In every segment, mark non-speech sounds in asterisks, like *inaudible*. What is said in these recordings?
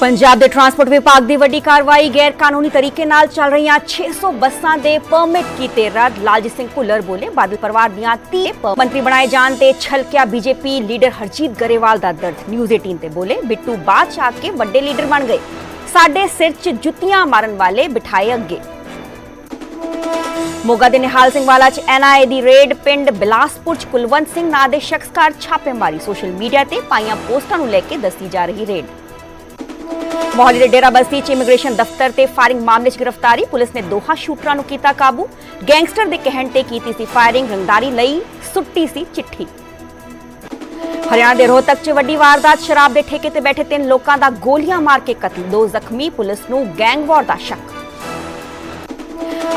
ਪੰਜਾਬ ਦੇ ਟਰਾਂਸਪੋਰਟ ਵਿਭਾਗ ਦੀ ਵੱਡੀ ਕਾਰਵਾਈ ਗੈਰ ਕਾਨੂੰਨੀ ਤਰੀਕੇ ਨਾਲ ਚੱਲ ਰਹੀਆਂ 600 ਬੱਸਾਂ ਦੇ ਪਰਮਿਟ ਕੀਤੇ ਰੱਦ। ਲਾਲਜੀਤ ਸਿੰਘ ਭੁੱਲਰ ਬੋਲੇ, ਬਾਦਲ ਪਰਿਵਾਰ ਦੀਆਂ 30 ਮੰਤਰੀ ਬਣਾਏ ਜਾਣ ਤੇ ਛਲਕਿਆ ਬੀਜੇਪੀ ਲੀਡਰ ਹਰਜੀਤ ਗਰੇਵਾਲ ਦਾ ਦਰਦ। ਨਿਊਜ਼ 18 ਤੇ ਬੋਲੇ, ਬਿੱਟੂ ਬਾਅਦ ਚ ਆ ਕੇ ਵੱਡੇ ਲੀਡਰ ਬਣ ਗਏ। ਸਾਡੇ ਸਿਰ 'ਚ ਜੁੱਤੀਆਂ ਮਾਰਨ ਵਾਲੇ ਬਿਠਾਏ ਅੱਗੇ। ਮੋਗਾ ਦੇ ਨਿਹਾਲ ਸਿੰਘ ਵਾਲਾ ਚ ਐਨਆਈਏ ਦੀ ਰੇਡ ਪਿੰਡ ਬਿਲਾਸਪੁਰ ਚ ਕੁਲਵੰਤ ਸਿੰਘ ਨਾਂ ਦੇ ਸ਼ਖਸ ਘਰ ਛਾਪੇਮਾਰੀ। ਸੋਸ਼ਲ ਮੀਡੀਆ ਤੇ ਪਾਈਆਂ ਪੋਸਟਾਂ ਨੂੰ ਲੈ ਕੇ ਦੱਸੀ ਜਾ ਰਹੀ ਰੇਡ। ਮੋਹਾਲੀ ਦੇ ਡੇਰਾ ਚ ਇਮੀਗ੍ਰੇਸ਼ਨ ਦਫ਼ਤਰ ਤੇ ਫਾਇਰਿੰਗ ਮਾਮਲੇ 'ਚ ਗ੍ਰਿਫਤਾਰੀ। ਪੁਲਿਸ ਨੇ ਦੋਹਾਂ ਸ਼ੂਟਰਾਂ ਨੂੰ ਕੀਤਾ ਕਾਬੂ। ਗੈਂਗਸਟਰ ਦੇ ਕਹਿਣ ਤੇ ਕੀਤੀ ਸੀ ਫਾਇਰਿੰਗ। ਰੰਗਦਾਰੀ ਲਈ ਸੁੱਟੀ ਸੀ ਚਿੱਠੀ। ਹਰਿਆਣਾ ਦੇ ਰੋਹਤਕ 'ਚ ਵੱਡੀ ਵਾਰਦਾਤ। ਸ਼ਰਾਬ ਦੇ ਠੇਕੇ ਤੇ ਬੈਠੇ ਤਿੰਨ ਲੋਕਾਂ ਦਾ ਗੋਲੀਆਂ ਮਾਰ ਕੇ ਕਤਲ। ਦੋ ਜ਼ਖਮੀ। ਪੁਲਿਸ ਨੂੰ ਗੈਂਗਵਾਰ ਦਾ ਸ਼ੱਕ।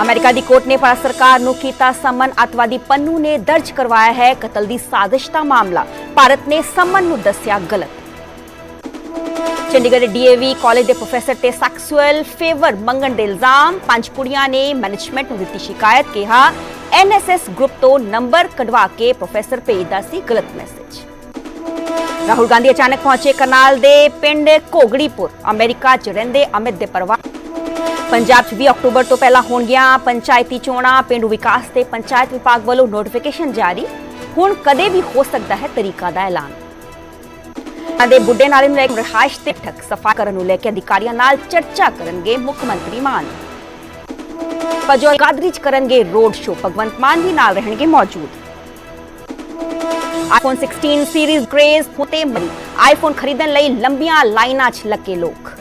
ਅਮਰੀਕਾ ਦੀ ਕੋਰਟ ਨੇ ਭਾਰਤ ਸਰਕਾਰ ਨੂੰ ਕੀਤਾ ਸਮਨ। ਅਤਵਾਦੀ ਪੰਨੂ ਨੇ ਦਰਜ ਕਰਵਾਇਆ ਹੈ ਕਤਲ ਦੀ ਸਾਜ਼ਿਸ਼ ਦਾ ਮਾਮਲਾ। ਭਾਰਤ ਨੇ ਸਮਨ ਨੂੰ ਦੱਸਿਆ ਗਲਤ। ਚੰਡੀਗੜ੍ਹ ਦੇ ਡੀਏਵੀ ਕਾਲਜ ਦੇ ਪ੍ਰੋਫੈਸਰ ਤੇ ਸੈਕਸੁਅਲ ਫੇਵਰ ਮੰਗਣ ਦੇ ਇਲਜ਼ਾਮ, ਪੰਜ ਕੁੜੀਆਂ ਨੇ ਮੈਨੇਜਮੈਂਟ ਨੂੰ ਦਿੱਤੀ ਸ਼ਿਕਾਇਤ, ਕਿਹਾ ਐਨਐਸਐਸ ਗਰੁੱਪ ਤੋਂ ਨੰਬਰ ਕਢਵਾ ਕੇ ਪ੍ਰੋਫੈਸਰ ਭੇਜਦਾ ਸੀ ਗਲਤ ਮੈਸੇਜ ਰਾਹੁਲ ਗਾਂਧੀ ਅਚਾਨਕ ਪਹੁੰਚੇ ਕਰਨਾਲ ਦੇ ਪਿੰਡ ਘੋਗੜੀਪੁਰ, ਅਮਰੀਕਾ 'ਚ ਰਹਿੰਦੇ ਅਮਿਤ ਦੇ ਪਰਿਵਾਰ। ਪੰਜਾਬ 'ਚ 20 ਅਕਤੂਬਰ ਤੋਂ ਪਹਿਲਾਂ ਹੋਣਗੀਆਂ ਪੰਚਾਇਤੀ ਚੋਣਾਂ, ਪਿੰਡੂ ਵਿਕਾਸ ਤੇ ਪੰਚਾਇਤ ਵਿਭਾਗ ਵੱਲੋਂ ਨੋਟੀਫਿਕੇਸ਼ਨ ਜਾਰੀ। ਹੁਣ ਕਦੇ ਵੀ ਹੋ ਸਕਦਾ ਹੈ ਤਰੀਕਾ ਦਾ ਐਲਾਨ। ਦੇ ਬੁੱਢੇ ਨਾਲੇ ਨੂੰ ਲੈ ਕੇ ਰਿਹਾਇਸ਼ ਤੇ ਠੱਕ ਸਫਾ ਕਰਨ ਨੂੰ ਲੈ ਕੇ ਅਧਿਕਾਰੀਆਂ ਨਾਲ ਚਰਚਾ ਕਰਨਗੇ ਮੁੱਖ ਮੰਤਰੀ ਮਾਨ। ਪਜੋ ਗਾਦਰੀ 'ਚ ਕਰਨਗੇ ਰੋਡ ਸ਼ੋ ਭਗਵੰਤ ਮਾਨ ਵੀ ਨਾਲ ਰਹਿਣਗੇ ਮੌਜੂਦ। ਆਈਫੋਨ 16 ਸੀਰੀਜ਼ ਗ੍ਰੇਜ਼ ਹੋਤੇ ਮਰੀ ਆਈਫੋਨ ਖਰੀਦਣ ਲਈ ਲੰਬੀਆਂ ਲਾਈਨਾਂ 'ਚ ਲੱਗੇ ਲੋਕ।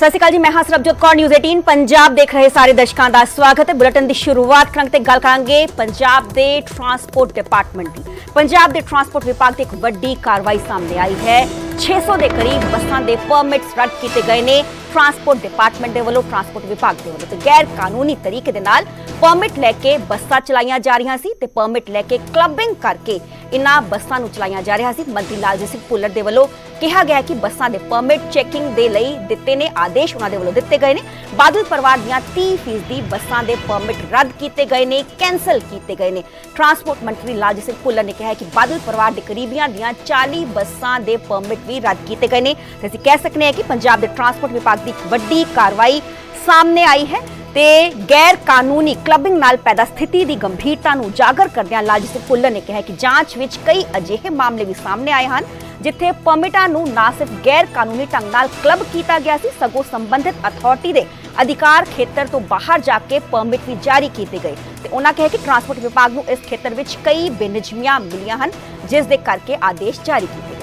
ਸਤਿ ਸ਼੍ਰੀ ਅਕਾਲ ਜੀ, ਮੈਂ ਹਾਂ ਸਰਬਜੋਤ ਕੌਰ ਨਿਊਜ਼ 18 ਪੰਜਾਬ ਦੇਖ ਰਹੇ ਸਾਰੇ ਦਰਸ਼ਕਾਂ ਦਾ ਸਵਾਗਤ ਹੈ। ਬੁਲੇਟਿਨ ਦੀ ਸ਼ੁਰੂਆਤ ਕਰਾਂਗੇ ਤੇ ਗੱਲ ਕਰਾਂਗੇ ਪੰਜਾਬ ਦੇ ਟਰਾਂਸਪੋਰਟ ਡਿਪਾਰਟਮੈਂਟ ਦੀ। ਪੰਜਾਬ ਦੇ ਟਰਾਂਸਪੋਰਟ ਵਿਭਾਗ ਤੇ ਇੱਕ ਵੱਡੀ ਕਾਰਵਾਈ ਸਾਹਮਣੇ ਆਈ ਹੈ। 600 ਦੇ ਕਰੀਬ ਬੱਸਾਂ ਦੇ ਪਰਮਿਟਸ ਰੱਦ ਕੀਤੇ ਗਏ ਨੇ। ਟਰਾਂਸਪੋਰਟ ਡਿਪਾਰਟਮੈਂਟ ਦੇ ਵੱਲੋਂ ਟਰਾਂਸਪੋਰਟ ਵਿਭਾਗ ਦੇ ਵੱਲੋਂ ਤੇ ਗੈਰ ਕਾਨੂੰਨੀ ਤਰੀਕੇ ਦੇ ਨਾਲ ਪਰਮਿਟ ਲੈ ਕੇ ਬੱਸਾਂ ਚਲਾਈਆਂ ਜਾ ਰਹੀਆਂ ਸੀ ਤੇ ਪਰਮਿਟ ਲੈ ਕੇ ਕਲੱਬਿੰਗ ਕਰਕੇ ਇਨ੍ਹਾਂ ਬੱਸਾਂ ਨੂੰ ਚਲਾਈਆਂ ਜਾ ਰਿਹਾ ਸੀ। ਮੰਤਰੀ ਲਾਲਜੀਤ ਸਿੰਘ ਭੁੱਲਰ ਦੇ ਵੱਲੋਂ ਕਿਹਾ ਗਿਆ ਕਿ ਬੱਸਾਂ ਦੇ ਪਰਮਿਟ ਚੈਕਿੰਗ ਦੇ ਲਈ ਦਿੱਤੇ ਨੇ ਆਦੇਸ਼ ਉਹਨਾਂ ਦੇ ਵੱਲੋਂ ਦਿੱਤੇ ਗਏ ਨੇ। ਬਾਦਲ ਪਰਿਵਾਰ ਦੀਆਂ 30% ਦੀ ਬੱਸਾਂ ਦੇ ਪਰਮਿਟ ਰੱਦ ਕੀਤੇ ਗਏ ਨੇ ਕੈਨਸਲ ਕੀਤੇ ਗਏ ਨੇ। ਟਰਾਂਸਪੋਰਟ ਮੰਤਰੀ ਲਾਲਜੀਤ ਸਿੰਘ ਭੁੱਲਰ ਨੇ ਕਿਹਾ ਕਿ ਬਾਦਲ ਪਰਿਵਾਰ ਦੇ ਕਰੀਬੀਆਂ ਦੀਆਂ 40 ਬੱਸਾਂ ਦੇ ਪਰਮਿਟ ਵੀ ਰੱਦ ਕੀਤੇ ਗਏ ਨੇ। ਤੇ ਅਸੀਂ ਕਹਿ ਸਕਦੇ ਹਾਂ ਕਿ ਪੰਜਾਬ ਦੇ ਟਰਾਂਸਪੋਰਟ ਵਿਭਾਗ ਦੀ ਇੱਕ ਵੱਡੀ ਕਾਰਵਾਈ ਸਾਹਮਣੇ ਆਈ ਹੈ ਤੇ ਗੈਰ ਕਾਨੂੰਨੀ ਕਲੱਬਿੰਗ ਨਾਲ ਪੈਦਾ ਸਥਿਤੀ ਦੀ ਗੰਭੀਰਤਾ ਨੂੰ ਉਜਾਗਰ ਕਰਦਿਆਂ ਲਾਲਜੀਤ ਸਿੰਘ ਨੇ ਕਿਹਾ ਕਿ ਜਾਂਚ ਵਿੱਚ ਕਈ ਅਜਿਹੇ ਮਾਮਲੇ ਵੀ ਸਾਹਮਣੇ ਆਏ ਹਨ, ਜਿੱਥੇ ਪਰਮਿਟਾਂ ਨੂੰ ਨਾ ਸਿਰਫ ਗੈਰ ਕਾਨੂੰਨੀ ਢੰਗ ਨਾਲ ਕਲੱਬ ਕੀਤਾ ਗਿਆ ਸੀ, ਸਗੋਂ ਸੰਬੰਧਿਤ ਅਥਾਰਟੀ ਦੇ ਅਧਿਕਾਰ ਖੇਤਰ ਤੋਂ ਬਾਹਰ ਜਾ ਕੇ ਪਰਮਿਟ ਵੀ ਜਾਰੀ ਕੀਤੇ ਗਏ। ਤੇ ਉਹਨਾਂ ਕਿਹਾ ਕਿ ਟਰਾਂਸਪੋਰਟ ਵਿਭਾਗ ਨੂੰ ਇਸ ਖੇਤਰ ਵਿੱਚ ਕਈ ਬੇਨਿਜ਼ਮੀਆਂ ਮਿਲੀਆਂ ਹਨ, ਜਿਸ ਦੇ ਕਰਕੇ ਆਦੇਸ਼ ਜਾਰੀ ਕੀਤੇ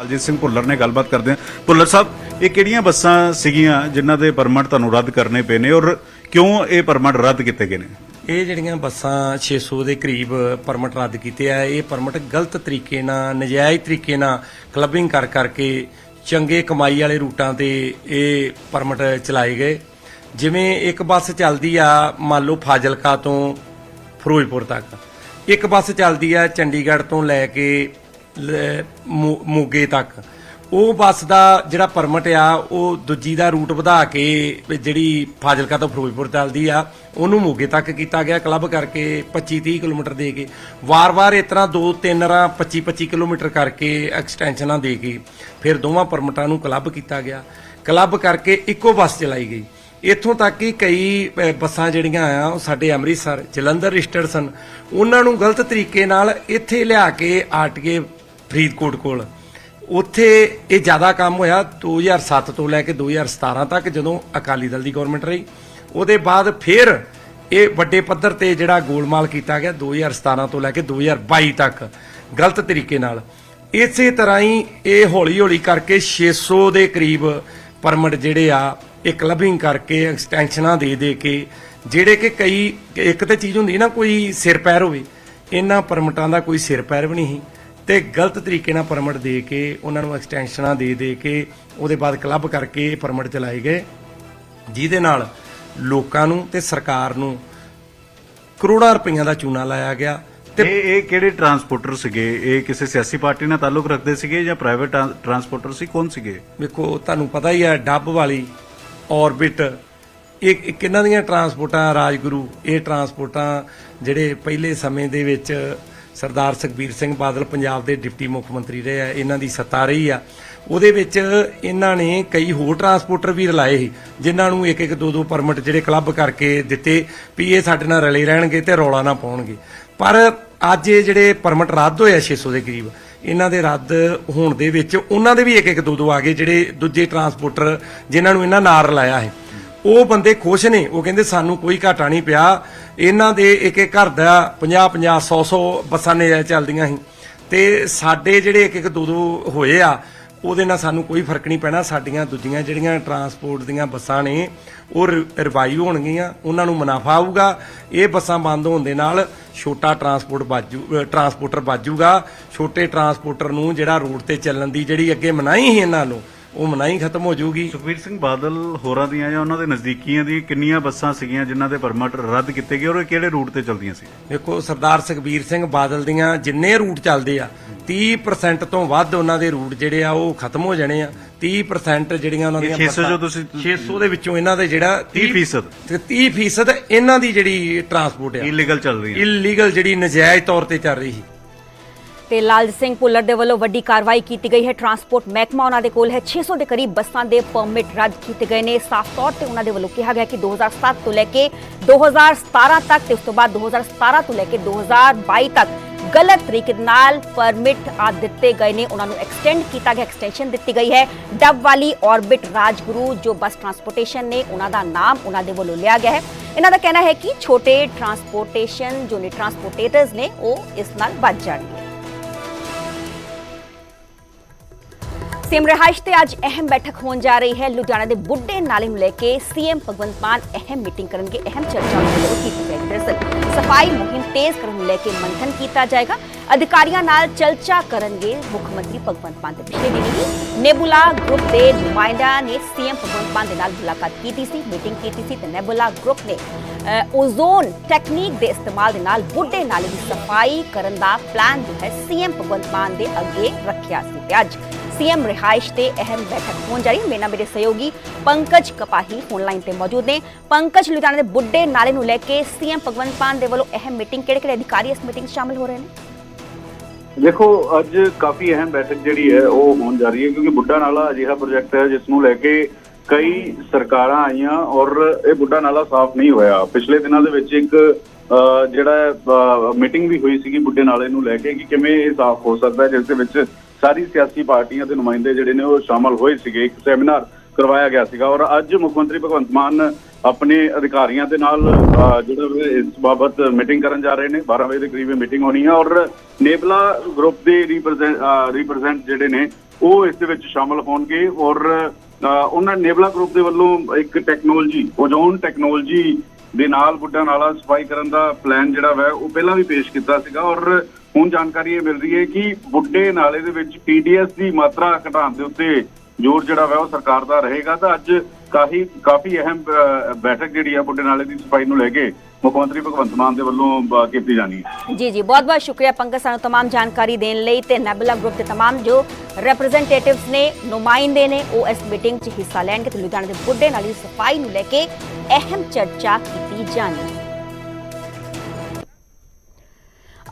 ਅਲਜੀਤ ਸਿੰਘ ਭੁੱਲਰ ਨੇ ਗੱਲਬਾਤ ਕਰਦੇ ਹਾਂ। ਭੁੱਲਰ ਸਾਹਿਬ, ਇਹ ਕਿਹੜੀਆਂ ਬੱਸਾਂ ਸੀਗੀਆਂ ਜਿਨ੍ਹਾਂ ਦੇ ਪਰਮਿਟ ਤੁਹਾਨੂੰ ਰੱਦ ਕਰਨੇ ਪਏ ਨੇ ਔਰ ਕਿਉਂ ਇਹ ਪਰਮਿਟ ਰੱਦ ਕੀਤੇ ਗਏ ਨੇ? ਇਹ ਜਿਹੜੀਆਂ ਬੱਸਾਂ 600 ਦੇ ਕਰੀਬ ਪਰਮਿਟ ਰੱਦ ਕੀਤੇ ਆ, ਇਹ ਪਰਮਿਟ ਗਲਤ ਤਰੀਕੇ ਨਾਲ, ਨਜਾਇਜ਼ ਤਰੀਕੇ ਨਾਲ ਕਲੱਬਿੰਗ ਕਰ ਕਰਕੇ ਚੰਗੇ ਕਮਾਈ ਵਾਲੇ ਰੂਟਾਂ ਤੇ ਇਹ ਪਰਮਿਟ ਚਲਾਏ ਗਏ। ਜਿਵੇਂ ਇੱਕ ਬੱਸ ਚੱਲਦੀ ਆ, ਮੰਨ ਲਓ ਫਾਜ਼ਿਲਕਾ ਤੋਂ ਫਿਰੋਜ਼ਪੁਰ ਤੱਕ। ਇੱਕ ਬੱਸ ਚੱਲਦੀ ਆ ਚੰਡੀਗੜ੍ਹ ਤੋਂ ਲੈ ਕੇ ਮੋਗੇ ਤੱਕ। ਉਹ ਬੱਸ ਦਾ ਜਿਹੜਾ ਪਰਮਿਟ ਆ, ਉਹ ਦੂਜੀ ਦਾ ਰੂਟ ਵਧਾ ਕੇ ਜਿਹੜੀ ਫਾਜ਼ਿਲਕਾ ਤੋਂ ਫਿਰੋਜ਼ਪੁਰ ਚੱਲਦੀ ਆ, ਉਹਨੂੰ ਮੋਗੇ ਤੱਕ ਕੀਤਾ ਗਿਆ ਕਲੱਬ ਕਰਕੇ 25 30 ਕਿਲੋਮੀਟਰ ਦੇ ਕੇ। ਵਾਰ-ਵਾਰ ਇਸ ਤਰ੍ਹਾਂ ਦੋ ਤਿੰਨ ਰਾਂ 25 25 ਕਿਲੋਮੀਟਰ ਕਰਕੇ ਐਕਸਟੈਂਸ਼ਨਾਂ ਦੇ ਕੇ ਫਿਰ ਦੋਵਾਂ ਪਰਮਿਟਾਂ ਨੂੰ ਕਲੱਬ ਕੀਤਾ ਗਿਆ। ਕਲੱਬ ਕਰਕੇ ਇੱਕੋ ਬੱਸ ਚਲਾਈ ਗਈ। ਇੱਥੋਂ ਤੱਕ ਕਿ ਕਈ ਬੱਸਾਂ ਜਿਹੜੀਆਂ ਆ, ਉਹ ਸਾਡੇ ਅੰਮ੍ਰਿਤਸਰ, ਜਲੰਧਰ ਰਜਿਸਟਰਡ ਸਨ ਉਹਨਾਂ ਨੂੰ ਗਲਤ ਤਰੀਕੇ ਨਾਲ ਇੱਥੇ ਲਿਆ ਕੇ ਆਰਟੀਏ ਫਰੀਦਕੋਟ ਕੋਲ। ਉੱਥੇ ਇਹ ਜ਼ਿਆਦਾ ਕੰਮ ਹੋਇਆ 2007 ਤੋਂ ਲੈ ਕੇ 2017 ਤੱਕ ਜਦੋਂ ਅਕਾਲੀ ਦਲ ਦੀ ਗਵਰਨਮੈਂਟ ਰਹੀ। ਉਹਦੇ ਬਾਅਦ ਫਿਰ ਇਹ ਵੱਡੇ ਪੱਧਰ ਤੇ ਜਿਹੜਾ ਗੋਲਮਾਲ ਕੀਤਾ ਗਿਆ 2017 ਤੋਂ ਲੈ ਕੇ 2022 ਤੱਕ, ਗਲਤ ਤਰੀਕੇ ਨਾਲ। ਇਸੇ ਤਰ੍ਹਾਂ ਹੀ ਇਹ ਹੌਲੀ ਹੌਲੀ ਕਰਕੇ 600 ਦੇ ਕਰੀਬ ਪਰਮਿਟ ਜਿਹੜੇ ਆ, ਇਹ ਕਲੱਬਿੰਗ ਕਰਕੇ ਐਕਸਟੈਂਸ਼ਨਾਂ ਦੇ ਦੇ ਕੇ, ਜਿਹੜੇ ਕਿ ਕਈ, ਇੱਕ ਤੇ ਚੀਜ਼ ਹੁੰਦੀ ਨਾ ਕੋਈ ਸਿਰ ਪੈਰ ਹੋਵੇ, ਇਹਨਾਂ ਪਰਮਿਟਾਂ ਦਾ ਕੋਈ ਸਿਰ ਪੈਰ ਵੀ ਨਹੀਂ ਸੀ। ਤੇ ਗਲਤ ਤਰੀਕੇ ਨਾਲ ਪਰਮਿਟ ਦੇ ਕੇ ਉਹਨਾਂ ਨੂੰ ਐਕਸਟੈਂਸ਼ਨਾਂ ਦੇ ਦੇ ਕੇ ਉਹਦੇ ਬਾਅਦ ਕਲੱਬ ਕਰਕੇ ਪਰਮਿਟ ਚਲਾਏ ਗਏ। ਜਿਹਦੇ ਨਾਲ ਲੋਕਾਂ ਨੂੰ ਤੇ ਸਰਕਾਰ ਨੂੰ ਕਰੋੜਾਂ ਰੁਪਈਆਂ ਦਾ ਚੂਨਾ ਲਾਇਆ ਗਿਆ ਤੇ ਇਹ ਇਹ ਕਿਹੜੇ ਟਰਾਂਸਪੋਰਟਰ ਸੀਗੇ? ਇਹ ਕਿਸੇ ਸਿਆਸੀ ਪਾਰਟੀ ਨਾਲ ਤਾਲੁਕ ਰੱਖਦੇ ਸੀਗੇ ਜਾਂ ਪ੍ਰਾਈਵੇਟ ਟਰਾਂਸਪੋਰਟਰ ਸੀ? ਕੌਣ ਸੀਗੇ? ਵੇਖੋ ਤੁਹਾਨੂੰ ਪਤਾ ਹੀ ਹੈ ਡੱਬ ਵਾਲੀ ਔਰਬਿਟ ਇਹ ਕਿੰਨਾਂ ਦੀਆਂ ਟਰਾਂਸਪੋਰਟਾਂ ਰਾਜਗੁਰੂ ਇਹ ਟਰਾਂਸਪੋਰਟਾਂ ਜਿਹੜੇ ਪਹਿਲੇ ਸਮੇਂ ਦੇ ਵਿੱਚ ਸਰਦਾਰ ਸੁਖਬੀਰ ਸਿੰਘ ਬਾਦਲ ਪੰਜਾਬ ਦੇ ਡਿਪਟੀ ਮੁੱਖ ਮੰਤਰੀ ਰਹੇ ਆ, ਇਹਨਾਂ ਦੀ ਸੱਤਾ ਰਹੀ ਆ। ਉਹਦੇ ਵਿੱਚ ਇਹਨਾਂ ਨੇ ਕਈ ਹੋਰ ਟਰਾਂਸਪੋਰਟਰ ਵੀ ਰਲਾਏ ਸੀ, ਜਿਨ੍ਹਾਂ ਨੂੰ ਇੱਕ ਇੱਕ ਦੋ ਦੋ ਪਰਮਿਟ ਜਿਹੜੇ ਕਲੱਬ ਕਰਕੇ ਦਿੱਤੇ ਵੀ ਇਹ ਸਾਡੇ ਨਾਲ ਰਲੇ ਰਹਿਣਗੇ ਤੇ ਰੌਲਾ ਨਾ ਪਾਉਣਗੇ। ਪਰ ਅੱਜ ਇਹ ਜਿਹੜੇ ਪਰਮਿਟ ਰੱਦ ਹੋਏ ਆ 600 ਦੇ ਕਰੀਬ, ਇਹਨਾਂ ਦੇ ਰੱਦ ਹੋਣ ਦੇ ਵਿੱਚ ਉਹਨਾਂ ਦੇ ਵੀ ਇੱਕ ਇੱਕ ਦੋ ਦੋ ਆ ਗਏ ਜਿਹੜੇ ਦੂਜੇ ਟਰਾਂਸਪੋਰਟਰ ਜਿਨ੍ਹਾਂ ਨੂੰ ਇਹਨਾਂ ਨਾਲ ਰਲਾਇਆ ਹੈ ਉਹ ਬੰਦੇ ਖੁਸ਼ ਨੇ, ਉਹ ਕਹਿੰਦੇ ਸਾਨੂੰ ਕੋਈ ਘਾਟਾ ਨਹੀਂ ਪਿਆ। ਇਹਨਾਂ ਦੇ ਇੱਕ ਇੱਕ ਘਰ ਦਾ 50 50 100 100 ਬੱਸਾਂ ਨੇ ਚੱਲਦੀਆਂ ਸੀ। ਤੇ ਸਾਡੇ ਜਿਹੜੇ ਇੱਕ ਇੱਕ ਦੋ ਦੋ ਹੋਏ ਆ, ਉਹਦੇ ਨਾਲ ਸਾਨੂੰ ਕੋਈ ਫ਼ਰਕ ਨਹੀਂ ਪੈਣਾ। ਸਾਡੀਆਂ ਦੂਜੀਆਂ ਜਿਹੜੀਆਂ ਟਰਾਂਸਪੋਰਟ ਦੀਆਂ ਬੱਸਾਂ ਨੇ, ਉਹ ਰਿਵਾਈਵ ਹੋਣਗੀਆਂ, ਉਹਨਾਂ ਨੂੰ ਮੁਨਾਫਾ ਆਊਗਾ। ਇਹ ਬੱਸਾਂ ਬੰਦ ਹੋਣ ਦੇ ਨਾਲ ਛੋਟਾ ਟਰਾਂਸਪੋਰਟ ਬਾਜੂ ਟਰਾਂਸਪੋਰਟਰ ਬਾਜੂਗਾ। ਛੋਟੇ ਟਰਾਂਸਪੋਰਟਰ ਨੂੰ ਜਿਹੜਾ ਰੋਡ ਤੇ ਚੱਲਣ ਦੀ ਜਿਹੜੀ ਅੱਗੇ ਮਨਾਹੀ ਸੀ ਇਹਨਾਂ ਨੂੰ ਉਹ ਮਨਾਹੀ ਖਤਮ ਹੋ ਜਾਊਗੀ। ਸੁਖਬੀਰ ਸਿੰਘ ਬਾਦਲ ਹੋਰਾਂ ਦੀਆਂ ਜਾਂ ਉਹਨਾਂ ਦੇ ਨਜ਼ਦੀਕੀਆਂ ਦੀ ਕਿੰਨੀਆਂ ਬੱਸਾਂ ਸੀਗੀਆਂ ਜਿਨ੍ਹਾਂ ਦੇ ਪਰਮਿਟ ਰੱਦ ਕੀਤੇ ਗਏ ਔਰ ਇਹ ਕਿਹੜੇ ਰੂਟ ਤੇ ਚੱਲਦੀਆਂ ਸੀ? ਦੇਖੋ ਸਰਦਾਰ ਸੁਖਬੀਰ ਸਿੰਘ ਬਾਦਲ ਦੀਆਂ ਜਿੰਨੇ ਰੂਟ ਚੱਲਦੇ ਆ 30% ਤੋਂ ਵੱਧ ਉਹਨਾਂ ਦੇ ਰੂਟ ਜਿਹੜੇ ਆ ਉਹ ਖਤਮ ਹੋ ਜਾਣੇ ਆ। 30% ਜਿਹੜੀਆਂ ਉਹਨਾਂ ਦੀਆਂ 600 ਜੋ ਤੁਸੀਂ- 600 ਦੇ ਵਿੱਚੋਂ ਇਹਨਾਂ ਦੇ ਜਿਹੜਾ 30% ਤੇ 30% ਇਹਨਾਂ ਦੀ ਜਿਹੜੀ ਟਰਾਂਸਪੋਰਟ ਆ। ਇਲੀਗਲ ਚੱਲ ਰਹੀਆਂ। ਇਲੀਗਲ ਜਿਹੜੀ ਨਜਾਇਜ਼ ਤੌਰ ਤੇ ਚੱਲ ਰਹੀ ਸੀ। ਤੇ ਲਾਲ ਸਿੰਘ ਭੁੱਲਰ ਦੇ ਵੱਲੋਂ ਵੱਡੀ ਕਾਰਵਾਈ ਕੀਤੀ ਗਈ ਹੈ। ਟਰਾਂਸਪੋਰਟ ਮਹਿਕਮਾ ਉਹਨਾਂ ਦੇ ਕੋਲ ਹੈ। 600 ਦੇ ਕਰੀਬ ਬੱਸਾਂ ਦੇ ਪਰਮਿਟ ਰੱਦ ਕੀਤੇ ਗਏ ਨੇ। ਸਾਫ਼ ਤੌਰ ਤੇ ਉਹਨਾਂ ਦੇ ਵੱਲੋਂ ਕਿਹਾ ਗਿਆ ਕਿ 2007 ਤੋਂ ਲੈ ਕੇ 2017 ਤੱਕ ਤੇ ਉਸ ਤੋਂ ਬਾਅਦ 2017 ਤੋਂ ਲੈ ਕੇ 2022 ਤੱਕ ਗਲਤ ਤਰੀਕੇ ਦੇ ਨਾਲ ਪਰਮਿਟ ਆ ਦਿੱਤੇ ਗਏ ਨੇ। ਉਹਨਾਂ ਨੂੰ ਐਕਸਟੈਂਡ ਕੀਤਾ ਗਿਆ, ਐਕਸਟੈਂਸ਼ਨ ਦਿੱਤੀ ਗਈ ਹੈ। ਡੱਬ ਵਾਲੀ ਔਰਬਿਟ ਰਾਜਗੁਰੂ ਜੋ ਬੱਸ ਟਰਾਂਸਪੋਰਟੇਸ਼ਨ ਨੇ ਉਹਨਾਂ ਦਾ ਨਾਮ ਉਹਨਾਂ ਦੇ ਵੱਲੋਂ ਲਿਆ ਗਿਆ ਹੈ। ਇਹਨਾਂ ਦਾ ਕਹਿਣਾ ਹੈ ਕਿ ਛੋਟੇ ਟਰਾਂਸਪੋਰਟੇਸ਼ਨ ਜੋ ਨੇ, ਟਰਾਂਸਪੋਰਟੇਟਰਸ ਨੇ, ਉਹ ਇਸ ਨਾਲ ਬਚ ਜਾਣਗੇ। ਸੀਐਮ ਰਿਹਾਇਸ਼ ਤੇ ਅੱਜ ਅਹਿਮ ਬੈਠਕ ਹੋਣ ਜਾ ਰਹੀ ਹੈ। ਲੁਧਿਆਣਾ ਦੇ ਬੁੱਢੇ ਨਾਲੇ ਨੂੰ ਲੈ ਕੇ ਸੀਐਮ ਭਗਵੰਤ ਮਾਨ ਅਹਿਮ ਮੀਟਿੰਗ ਕਰਨਗੇ। ਅਹਿਮ ਚਰਚਾ ਉਹਨਾਂ ਕੀਤੀ ਜਾਏਗੀ। ਦਰਅਸਲ, ਸਫ਼ਾਈ ਮੁਹਿੰਮ ਤੇਜ਼ ਕਰਨ ਨੂੰ ਲੈ ਕੇ ਮੰਥਨ ਕੀਤਾ ਜਾਏਗਾ। ਅਧਿਕਾਰੀਆਂ ਨਾਲ ਚਰਚਾ ਕਰਨਗੇ ਮੁੱਖ ਮੰਤਰੀ ਭਗਵੰਤ ਮਾਨ ਦੇ ਪਿਛਲੇ ਦਿਨੀ ਹੀ। ਨੇਬੂਲਾ ਗਰੁੱਪ ਦੇ ਨੁਮਾਇੰਦਿਆਂ ਨੇ ਸੀਐਮ ਭਗਵੰਤ ਮਾਨ ਦੇ ਨਾਲ ਮੁਲਾਕਾਤ ਕੀਤੀ ਸੀ, ਮੀਟਿੰਗ ਕੀਤੀ ਸੀ ਤੇ ਨੇਬੂਲਾ ਗਰੁੱਪ ਨੇ ਓਜ਼ੋਨ ਟੈਕਨੀਕ ਦੇ ਇਸਤੇਮਾਲ ਦੇ ਨਾਲ ਬੁੱਢੇ ਨਾਲੇ ਦੀ ਸਫ਼ਾਈ ਕਰਨ ਦਾ ਪਲਾਨ ਜੋ ਹੈ ਸੀਐਮ ਭਗਵੰਤ ਮਾਨ ਦੇ ਅੱਗੇ ਰੱਖਿਆ ਸੀ। ਤੇ ਅੱਜ ਸੀਐਮ ਰਿਹਾਇਸ਼ ਤੇ ਅਹਿਮ ਬੈਠਕ ਹੋਣ ਜਾ ਰਹੀ ਹੈ ਮੇਰੇ ਮੇਰੇ ਸਹਿਯੋਗੀ ਪੰਕਜ ਕਪਾਹੀ ਫੋਨ ਤੇ ਮੌਜੂਦ ਨੇ ਪੰਕਜ ਲੁਧਿਆਣਾ ਦੇ ਬੁੱਢੇ ਨਾਲੇ ਨੂੰ ਲੈ ਕੇ ਸੀਐਮ ਭਗਵੰਤ ਮਾਨ ਦੇ ਵੱਲੋਂ ਅਹਿਮ ਮੀਟਿੰਗ ਕਿਹੜੇ ਕਿਹੜੇ ਅਧਿਕਾਰੀ ਇਸ ਮੀਟਿੰਗ ਸ਼ਾਮਲ ਹੋ ਰਹੇ ਨੇ ਦੇਖੋ ਅੱਜ ਕਾਫੀ ਅਹਿਮ ਬੈਠਕ ਜਿਹੜੀ ਹੈ ਉਹ ਹੋਣ ਜਾ ਰਹੀ ਹੈ ਕਿਉਂਕਿ ਬੁੱਢਾ ਨਾਲਾ ਅਜਿਹਾ ਪ੍ਰੋਜੈਕਟ ਹੈ ਜਿਸ ਨੂੰ ਲੈ ਕੇ ਕਈ ਸਰਕਾਰਾਂ ਆਈਆਂ ਔਰ ਇਹ ਬੁੱਢਾ ਨਾਲਾ ਸਾਫ਼ ਨਹੀਂ ਹੋਇਆ ਪਿਛਲੇ ਦਿਨਾਂ ਦੇ ਵਿੱਚ ਇੱਕ ਜਿਹੜਾ ਮੀਟਿੰਗ ਵੀ ਹੋਈ ਸੀਗੀ ਬੁੱਢੇ ਨਾਲੇ ਨੂੰ ਲੈ ਕੇ ਕਿ ਕਿਵੇਂ ਇਹ ਸਾਫ਼ ਹੋ ਸਕਦਾ ਹੈ ਜਿਸ ਦੇ ਵਿੱਚ ਸਾਰੀ ਸਿਆਸੀ ਪਾਰਟੀਆਂ ਦੇ ਨੁਮਾਇੰਦੇ ਜਿਹੜੇ ਨੇ ਉਹ ਸ਼ਾਮਲ ਹੋਏ ਸੀਗੇ। ਇੱਕ ਸੈਮੀਨਾਰ ਕਰਵਾਇਆ ਗਿਆ ਸੀਗਾ ਔਰ ਅੱਜ ਮੁੱਖ ਮੰਤਰੀ ਭਗਵੰਤ ਮਾਨ ਆਪਣੇ ਅਧਿਕਾਰੀਆਂ ਦੇ ਨਾਲ ਜਿਹੜਾ ਇਸ ਬਾਬਤ ਮੀਟਿੰਗ ਕਰਨ ਜਾ ਰਹੇ ਨੇ। 12 ਵਜੇ ਦੇ ਕਰੀਬ ਇਹ ਮੀਟਿੰਗ ਹੋਣੀ ਹੈ ਔਰ ਨੇਬਲਾ ਗਰੁੱਪ ਦੇ ਰਿਪਰੈਜ਼ੈਂਟ ਜਿਹੜੇ ਨੇ, ਉਹ ਇਸ ਦੇ ਵਿੱਚ ਸ਼ਾਮਲ ਹੋਣਗੇ ਔਰ ਉਹਨਾਂ ਨੇਬਲਾ ਗਰੁੱਪ ਦੇ ਵੱਲੋਂ ਇੱਕ ਟੈਕਨੋਲੋਜੀ ਓਜ਼ੋਨ ਟੈਕਨੋਲੋਜੀ ਦੇ ਨਾਲ ਬੁੱਢਾ ਨਾਲਾ ਸਫ਼ਾਈ ਕਰਨ ਦਾ ਪਲਾਨ ਜਿਹੜਾ ਵਾ, ਉਹ ਪਹਿਲਾਂ ਵੀ ਪੇਸ਼ ਕੀਤਾ ਸੀਗਾ ਔਰ ਹੁਣ ਜਾਣਕਾਰੀ ਇਹ ਮਿਲ ਰਹੀ ਹੈ ਕਿ ਬੁੱਢੇ ਨਾਲੇ ਦੇ ਵਿੱਚ ਟੀਡੀਐਸ ਦੀ ਮਾਤਰਾ ਘਟਾਉਣ ਦੇ ਉੱਤੇ ਜ਼ੋਰ ਜਿਹੜਾ ਵਾ ਉਹ ਸਰਕਾਰ ਦਾ ਰਹੇਗਾ ਤਾਂ ਅੱਜ ਕਾਫੀ ਕਾਫੀ ਅਹਿਮ ਅਹ, ਬੈਠਕ ਜਿਹੜੀ ਆ ਬੁੱਢੇ ਨਾਲੇ ਦੀ ਸਫਾਈ ਨੂੰ ਲੈ ਕੇ ਮੁੱਖ ਮੰਤਰੀ ਭਗਵੰਤ ਮਾਨ ਦੇ ਵੱਲੋਂ ਅਹ, ਕੀਤੀ ਜਾਣੀ ਹੈ ਜੀ ਜੀ ਬਹੁਤ ਬਹੁਤ ਸ਼ੁਕਰੀਆ ਪੰਕਜ ਸਾਨੂੰ तमाम ਜਾਣਕਾਰੀ ਦੇਣ ਲਈ ਤੇ ਨੈਬੂਲਾ ਗਰੁੱਪ ਦੇ तमाम ਜੋ ਰਿਪਰੈਜ਼ੈਂਟੇਟਿਵਸ ਨੇ ਨੁਮਾਇੰਦੇ ਨੇ ਉਹ ਇਸ ਮੀਟਿੰਗ 'ਚ ਹਿੱਸਾ ਲੈਣਗੇ ਤੇ ਲੁਧਿਆਣਾ ਦੇ ਬੁੱਢੇ ਨਾਲੇ ਦੀ ਸਫਾਈ ਨੂੰ ਲੈ ਕੇ ਅਹਿਮ ਚਰਚਾ ਕੀਤੀ ਜਾਣੀ ਹੈ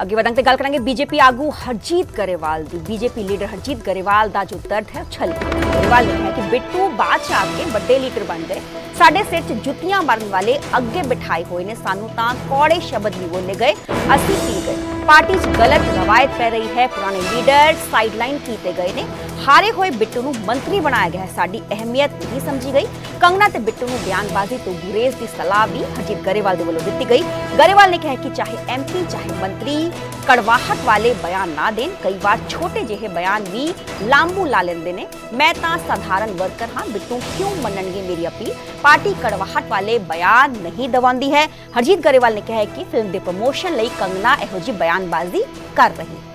ਅੱਗੇ ਵਧਾਂਗੇ ਤੇ ਗੱਲ ਕਰਾਂਗੇ ਬੀਜੇਪੀ ਆਗੂ ਹਰਜੀਤ ਗਰੇਵਾਲ ਦੀ। ਬੀਜੇਪੀ ਲੀਡਰ ਹਰਜੀਤ ਗਰੇਵਾਲ ਦਾ ਜੋ ਦਰਦ ਹੈ ਛਲ ਗਰੇਵਾਲ ਨੇ ਕਿਹਾ ਕਿ ਬਿੱਟੂ ਬਾਅਦ ਚ ਆ ਕੇ ਵੱਡੇ ਲੀਡਰ ਬਣ ਗਏ। ਸਾਡੇ ਸਿਰ 'ਚ ਜੁੱਤੀਆਂ ਮਾਰਨ ਵਾਲੇ ਅੱਗੇ ਬਿਠਾਏ ਹੋਏ ਨੇ, ਸਾਨੂੰ ਤਾਂ ਕੌੜੇ ਸ਼ਬਦ ਵੀ ਬੋਲੇ ਗਏ। ਅਸੀਂ ਪੀ ਗਏ। ਪਾਰਟੀ 'ਚ ਗਲਤ ਰਵਾਇਤ ਪੈ ਰਹੀ ਹੈ, ਪੁਰਾਣੇ ਲੀਡਰ ਸਾਈਡਲਾਈਨ ਕੀਤੇ ਗਏ ਨੇ। ਹਾਰੇ ਹੋਏ ਬਿੱਟੂ ਨੂੰ ਮੰਤਰੀ ਬਣਾਇਆ ਗਿਆ ਹੈ। ਸਾਡੀ ਅਹਿਮੀਅਤ ਨਹੀਂ ਸਮਝੀ ਗਈ। ਕੰਗਨਾ ਤੇ ਬਿੱਟੂ ਨੂੰ ਬਿਆਨਬਾਜ਼ੀ ਤੋਂ ਗੁਰੇਜ਼ ਦੀ ਸਲਾਹ ਵੀ ਹਰਜੀਤ ਗਰੇਵਾਲ ਦੇ ਵੱਲੋਂ ਦਿੱਤੀ ਗਈ। ਗਰੇਵਾਲ ਨੇ ਕਿਹਾ ਕਿ ਚਾਹੇ ਐਮਪੀ ਚਾਹੇ ਮੰਤਰੀ, ਕੜਵਾਹਟ ਵਾਲੇ ਬਿਆਨ ਨਾ ਦੇਣ, ਕਈ ਵਾਰ ਛੋਟੇ ਜਿਹੇ ਬਿਆਨ ਵੀ ਲਾਂਬੂ ਲਾ ਲੈਂਦੇ ਨੇ। ਮੈਂ ਤਾਂ ਸਧਾਰਨ ਵਰਕਰ ਹਾਂ। ਬਿੱਟੂ ਕਿਉਂ ਮੰਨਣਗੇ ਮੇਰੀ ਅਪੀਲ? ਪਾਰਟੀ ਕੜਵਾਹਟ ਵਾਲੇ ਬਿਆਨ ਨਹੀਂ ਦਵਾਉਂਦੀ ਹੈ। ਹਰਜੀਤ ਗਰੇਵਾਲ ਨੇ ਕਿਹਾ ਕਿ ਫਿਲਮ ਦੇ ਪ੍ਰਮੋਸ਼ਨ ਲਈ ਕੰਗਨਾ ਇਹੋ ਜਿਹੀ ਬਿਆਨਬਾਜ਼ੀ ਕਰ ਰਹੀ ਹੈ।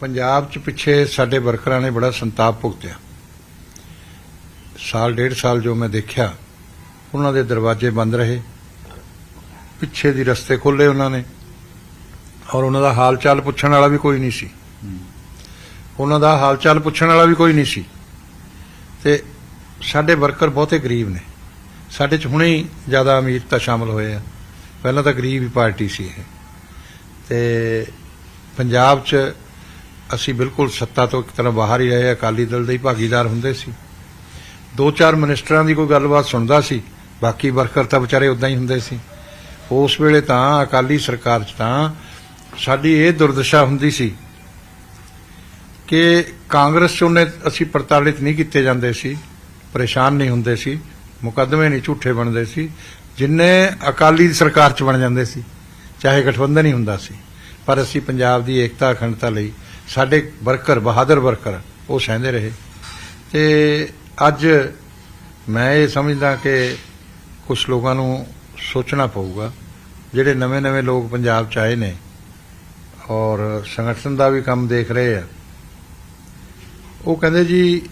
ਪੰਜਾਬ 'ਚ ਪਿੱਛੇ ਸਾਡੇ ਵਰਕਰਾਂ ਨੇ ਬੜਾ ਸੰਤਾਪ ਭੁਗਤਿਆ। ਸਾਲ, ਡੇਢ ਸਾਲ ਜੋ ਮੈਂ ਦੇਖਿਆ, ਉਹਨਾਂ ਦੇ ਦਰਵਾਜ਼ੇ ਬੰਦ ਰਹੇ। ਪਿੱਛੇ ਦੀ ਰਸਤੇ ਖੋਲੇ ਉਹਨਾਂ ਨੇ। ਔਰ ਉਹਨਾਂ ਦਾ ਹਾਲ ਚਾਲ ਪੁੱਛਣ ਵਾਲਾ ਵੀ ਕੋਈ ਨਹੀਂ ਸੀ। ਉਹਨਾਂ ਦਾ ਹਾਲ ਚਾਲ ਪੁੱਛਣ ਵਾਲਾ ਵੀ ਕੋਈ ਨਹੀਂ ਸੀ। ਤੇ ਸਾਡੇ ਵਰਕਰ ਬਹੁਤੇ ਗਰੀਬ ਨੇ। ਸਾਡੇ 'ਚ ਹੁਣੇ ਹੀ ਜ਼ਿਆਦਾ ਅਮੀਰ ਤਾਂ ਸ਼ਾਮਲ ਹੋਏ ਆ। ਪਹਿਲਾਂ ਤਾਂ ਗਰੀਬ ਹੀ ਪਾਰਟੀ ਸੀ ਇਹ। ਤੇ ਪੰਜਾਬ 'ਚ ਅਸੀਂ ਬਿਲਕੁਲ ਸੱਤਾ ਤੋਂ ਇੱਕ ਤਰ੍ਹਾਂ ਬਾਹਰ ਹੀ ਰਹੇ ਅਕਾਲੀ ਦਲ ਦੇ ਹੀ ਭਾਗੀਦਾਰ ਹੁੰਦੇ ਸੀ। ਦੋ ਚਾਰ ਮਿਨਿਸਟਰਾਂ ਦੀ ਕੋਈ ਗੱਲਬਾਤ ਸੁਣਦਾ ਸੀ, ਬਾਕੀ ਵਰਕਰ ਤਾਂ ਵਿਚਾਰੇ ਉਦਾਂ ਹੀ ਹੁੰਦੇ ਸੀ। ਉਸ ਵੇਲੇ ਤਾਂ ਅਕਾਲੀ ਸਰਕਾਰ 'ਚ ਤਾਂ ਸਾਡੀ ਇਹ ਦੁਰਦਸ਼ਾ ਹੁੰਦੀ ਸੀ ਕਿ ਕਾਂਗਰਸ 'ਚ ਉਹਨੇ ਅਸੀਂ ਪ੍ਰਤਾੜਿਤ ਨਹੀਂ ਕੀਤੇ ਜਾਂਦੇ ਸੀ, ਪਰੇਸ਼ਾਨ ਨਹੀਂ ਹੁੰਦੇ ਸੀ, ਮੁਕੱਦਮੇ ਨਹੀਂ ਝੂਠੇ ਬਣਦੇ ਸੀ, ਜਿੰਨੇ ਅਕਾਲੀ ਸਰਕਾਰ 'ਚ ਬਣ ਜਾਂਦੇ ਸੀ, ਚਾਹੇ ਗਠਬੰਧਨ ਹੀ ਹੁੰਦਾ ਸੀ। ਪਰ ਅਸੀਂ ਪੰਜਾਬ ਦੀ ਏਕਤਾ, ਅਖੰਡਤਾ ਲਈ ਸਾਡੇ ਵਰਕਰ, ਬਹਾਦਰ ਵਰਕਰ, ਉਹ ਸਹਿੰਦੇ ਰਹੇ। ਤੇ ਅੱਜ ਮੈਂ ਇਹ ਸਮਝਦਾ ਕਿ ਕੁਝ ਲੋਕਾਂ ਨੂੰ ਸੋਚਣਾ ਪਊਗਾ, ਜਿਹੜੇ ਨਵੇਂ-ਨਵੇਂ ਲੋਕ ਪੰਜਾਬ 'ਚ ਆਏ ਨੇ ਔਰ ਸੰਗਠਨ ਦਾ ਵੀ ਕੰਮ ਦੇਖ ਰਹੇ ਆ। ਉਹ ਕਹਿੰਦੇ ਜੀ,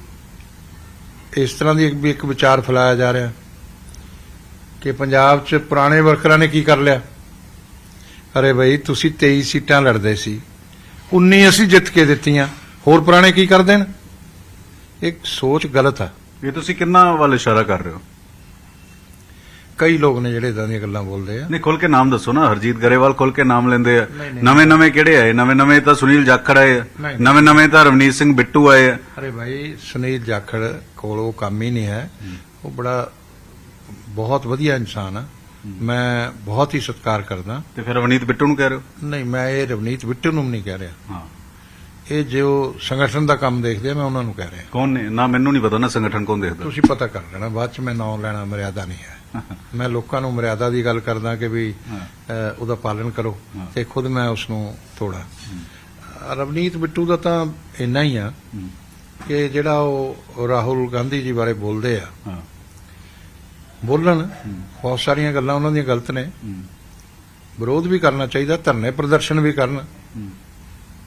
ਇਸ ਤਰ੍ਹਾਂ ਦੀ ਵੀ ਇੱਕ ਵਿਚਾਰ ਫੈਲਾਇਆ ਜਾ ਰਿਹਾ ਕਿ ਪੰਜਾਬ 'ਚ ਪੁਰਾਣੇ ਵਰਕਰਾਂ ਨੇ ਕੀ ਕਰ ਲਿਆ? ਅਰੇ ਬਈ, ਤੁਸੀਂ 23 ਸੀਟਾਂ ਲੜਦੇ ਸੀ। 19 ਅਸੀਂ ਜਿੱਤ ਕੇ ਦਿੱਤੀਆਂ। ਹੋਰ ਪੁਰਾਣੇ ਕੀ ਕਰ ਦੇਣ? ਇੱਕ ਸੋਚ ਗਲਤ ਆ। ਇਹ ਤੁਸੀਂ ਕਿੰਨਾ ਵੱਲ ਇਸ਼ਾਰਾ ਕਰ ਰਹੇ ਹੋ? ਕਈ ਲੋਕ ਨੇ ਜਿਹੜੇ ਇਦਾਂ ਦੀਆਂ ਗੱਲਾਂ ਬੋਲਦੇ ਆ। ਨਹੀਂ ਖੁੱਲ ਕੇ ਨਾਮ ਦੱਸੋ ਨਾ। ਹਰਜੀਤ ਗਰੇਵਾਲ ਖੁੱਲ ਕੇ ਨਾਮ ਲੈਂਦੇ ਆ। ਨਹੀਂ, ਨਹੀਂ। ਨਵੇਂ ਨਵੇਂ ਕਿਹੜੇ ਆਏ? ਨਵੇਂ ਨਵੇਂ ਤਾਂ ਸੁਨੀਲ ਜਾਖੜ ਆਏ ਆ। ਨਹੀਂ। ਨਵੇਂ ਨਵੇਂ ਤਾਂ ਰਵਨੀਤ ਸਿੰਘ ਬਿੱਟੂ ਆਏ ਆ। ਅਰੇ ਭਾਈ ਸੁਨੀਲ ਜਾਖੜ ਕੋਲ ਉਹ ਕੰਮ ਹੀ ਨਹੀਂ ਹੈ। ਉਹ ਬੜਾ ਬਹੁਤ ਵਧੀਆ ਇਨਸਾਨ ਆ। ਮੈਂ ਬਹੁਤ ਹੀ ਸਤਿਕਾਰ ਕਰਦਾ। ਤੇ ਫਿਰ ਰਵਨੀਤ ਬਿੱਟੂ ਨੂੰ ਕਹਿ ਰਹੇ ਹੋ? ਨਹੀਂ ਮੈਂ ਇਹ ਰਵਨੀਤ ਬਿੱਟੂ ਨੂੰ ਨਹੀਂ ਕਹਿ ਰਿਹਾ। ਹਾਂ। ਇਹ ਜੋ ਸੰਗਠਨ ਦਾ ਕੰਮ ਦੇਖਦੇ ਆ ਮੈਂ ਉਹਨਾਂ ਨੂੰ ਕਹਿ ਰਿਹਾ। ਕੌਣ ਨੇ? ਨਾ ਮੈਨੂੰ ਨਹੀਂ ਪਤਾ ਨਾ ਸੰਗਠਨ ਕੌਣ ਦੇਖਦਾ। ਤੁਸੀਂ ਪਤਾ ਕਰ ਲੈਣਾ ਬਾਅਦ ਚ ਮੈਂ ਨਾਮ ਲੈਣਾ ਮਰਿਆਦਾ ਨਹੀਂ ਹੈ। *laughs* ਮੈਂ ਲੋਕਾਂ ਨੂੰ ਮਰਿਆਦਾ ਦੀ ਗੱਲ ਕਰਦਾ ਕਿ ਵੀ ਉਹਦਾ ਪਾਲਣ ਕਰੋ। ਤੇ ਖੁਦ ਮੈਂ ਉਸ ਨੂੰ ਤੋੜਾ ਰਵਨੀਤ ਬਿੱਟੂ ਦਾ ਤਾਂ ਇੰਨਾ ਹੀ ਆ। ਕਿ ਜਿਹੜਾ ਉਹ ਰਾਹੁਲ ਗਾਂਧੀ ਜੀ ਬਾਰੇ ਬੋਲਦੇ ਆ ਹਾਂ। ਬੋਲਣ। ਬਹੁਤ ਸਾਰੀਆਂ ਗੱਲਾਂ ਉਹਨਾਂ ਦੀਆਂ ਗਲਤ ਨੇ। ਵਿਰੋਧ ਵੀ ਕਰਨਾ ਚਾਹੀਦਾ, ਧਰਨੇ ਪ੍ਰਦਰਸ਼ਨ ਵੀ ਕਰਨ।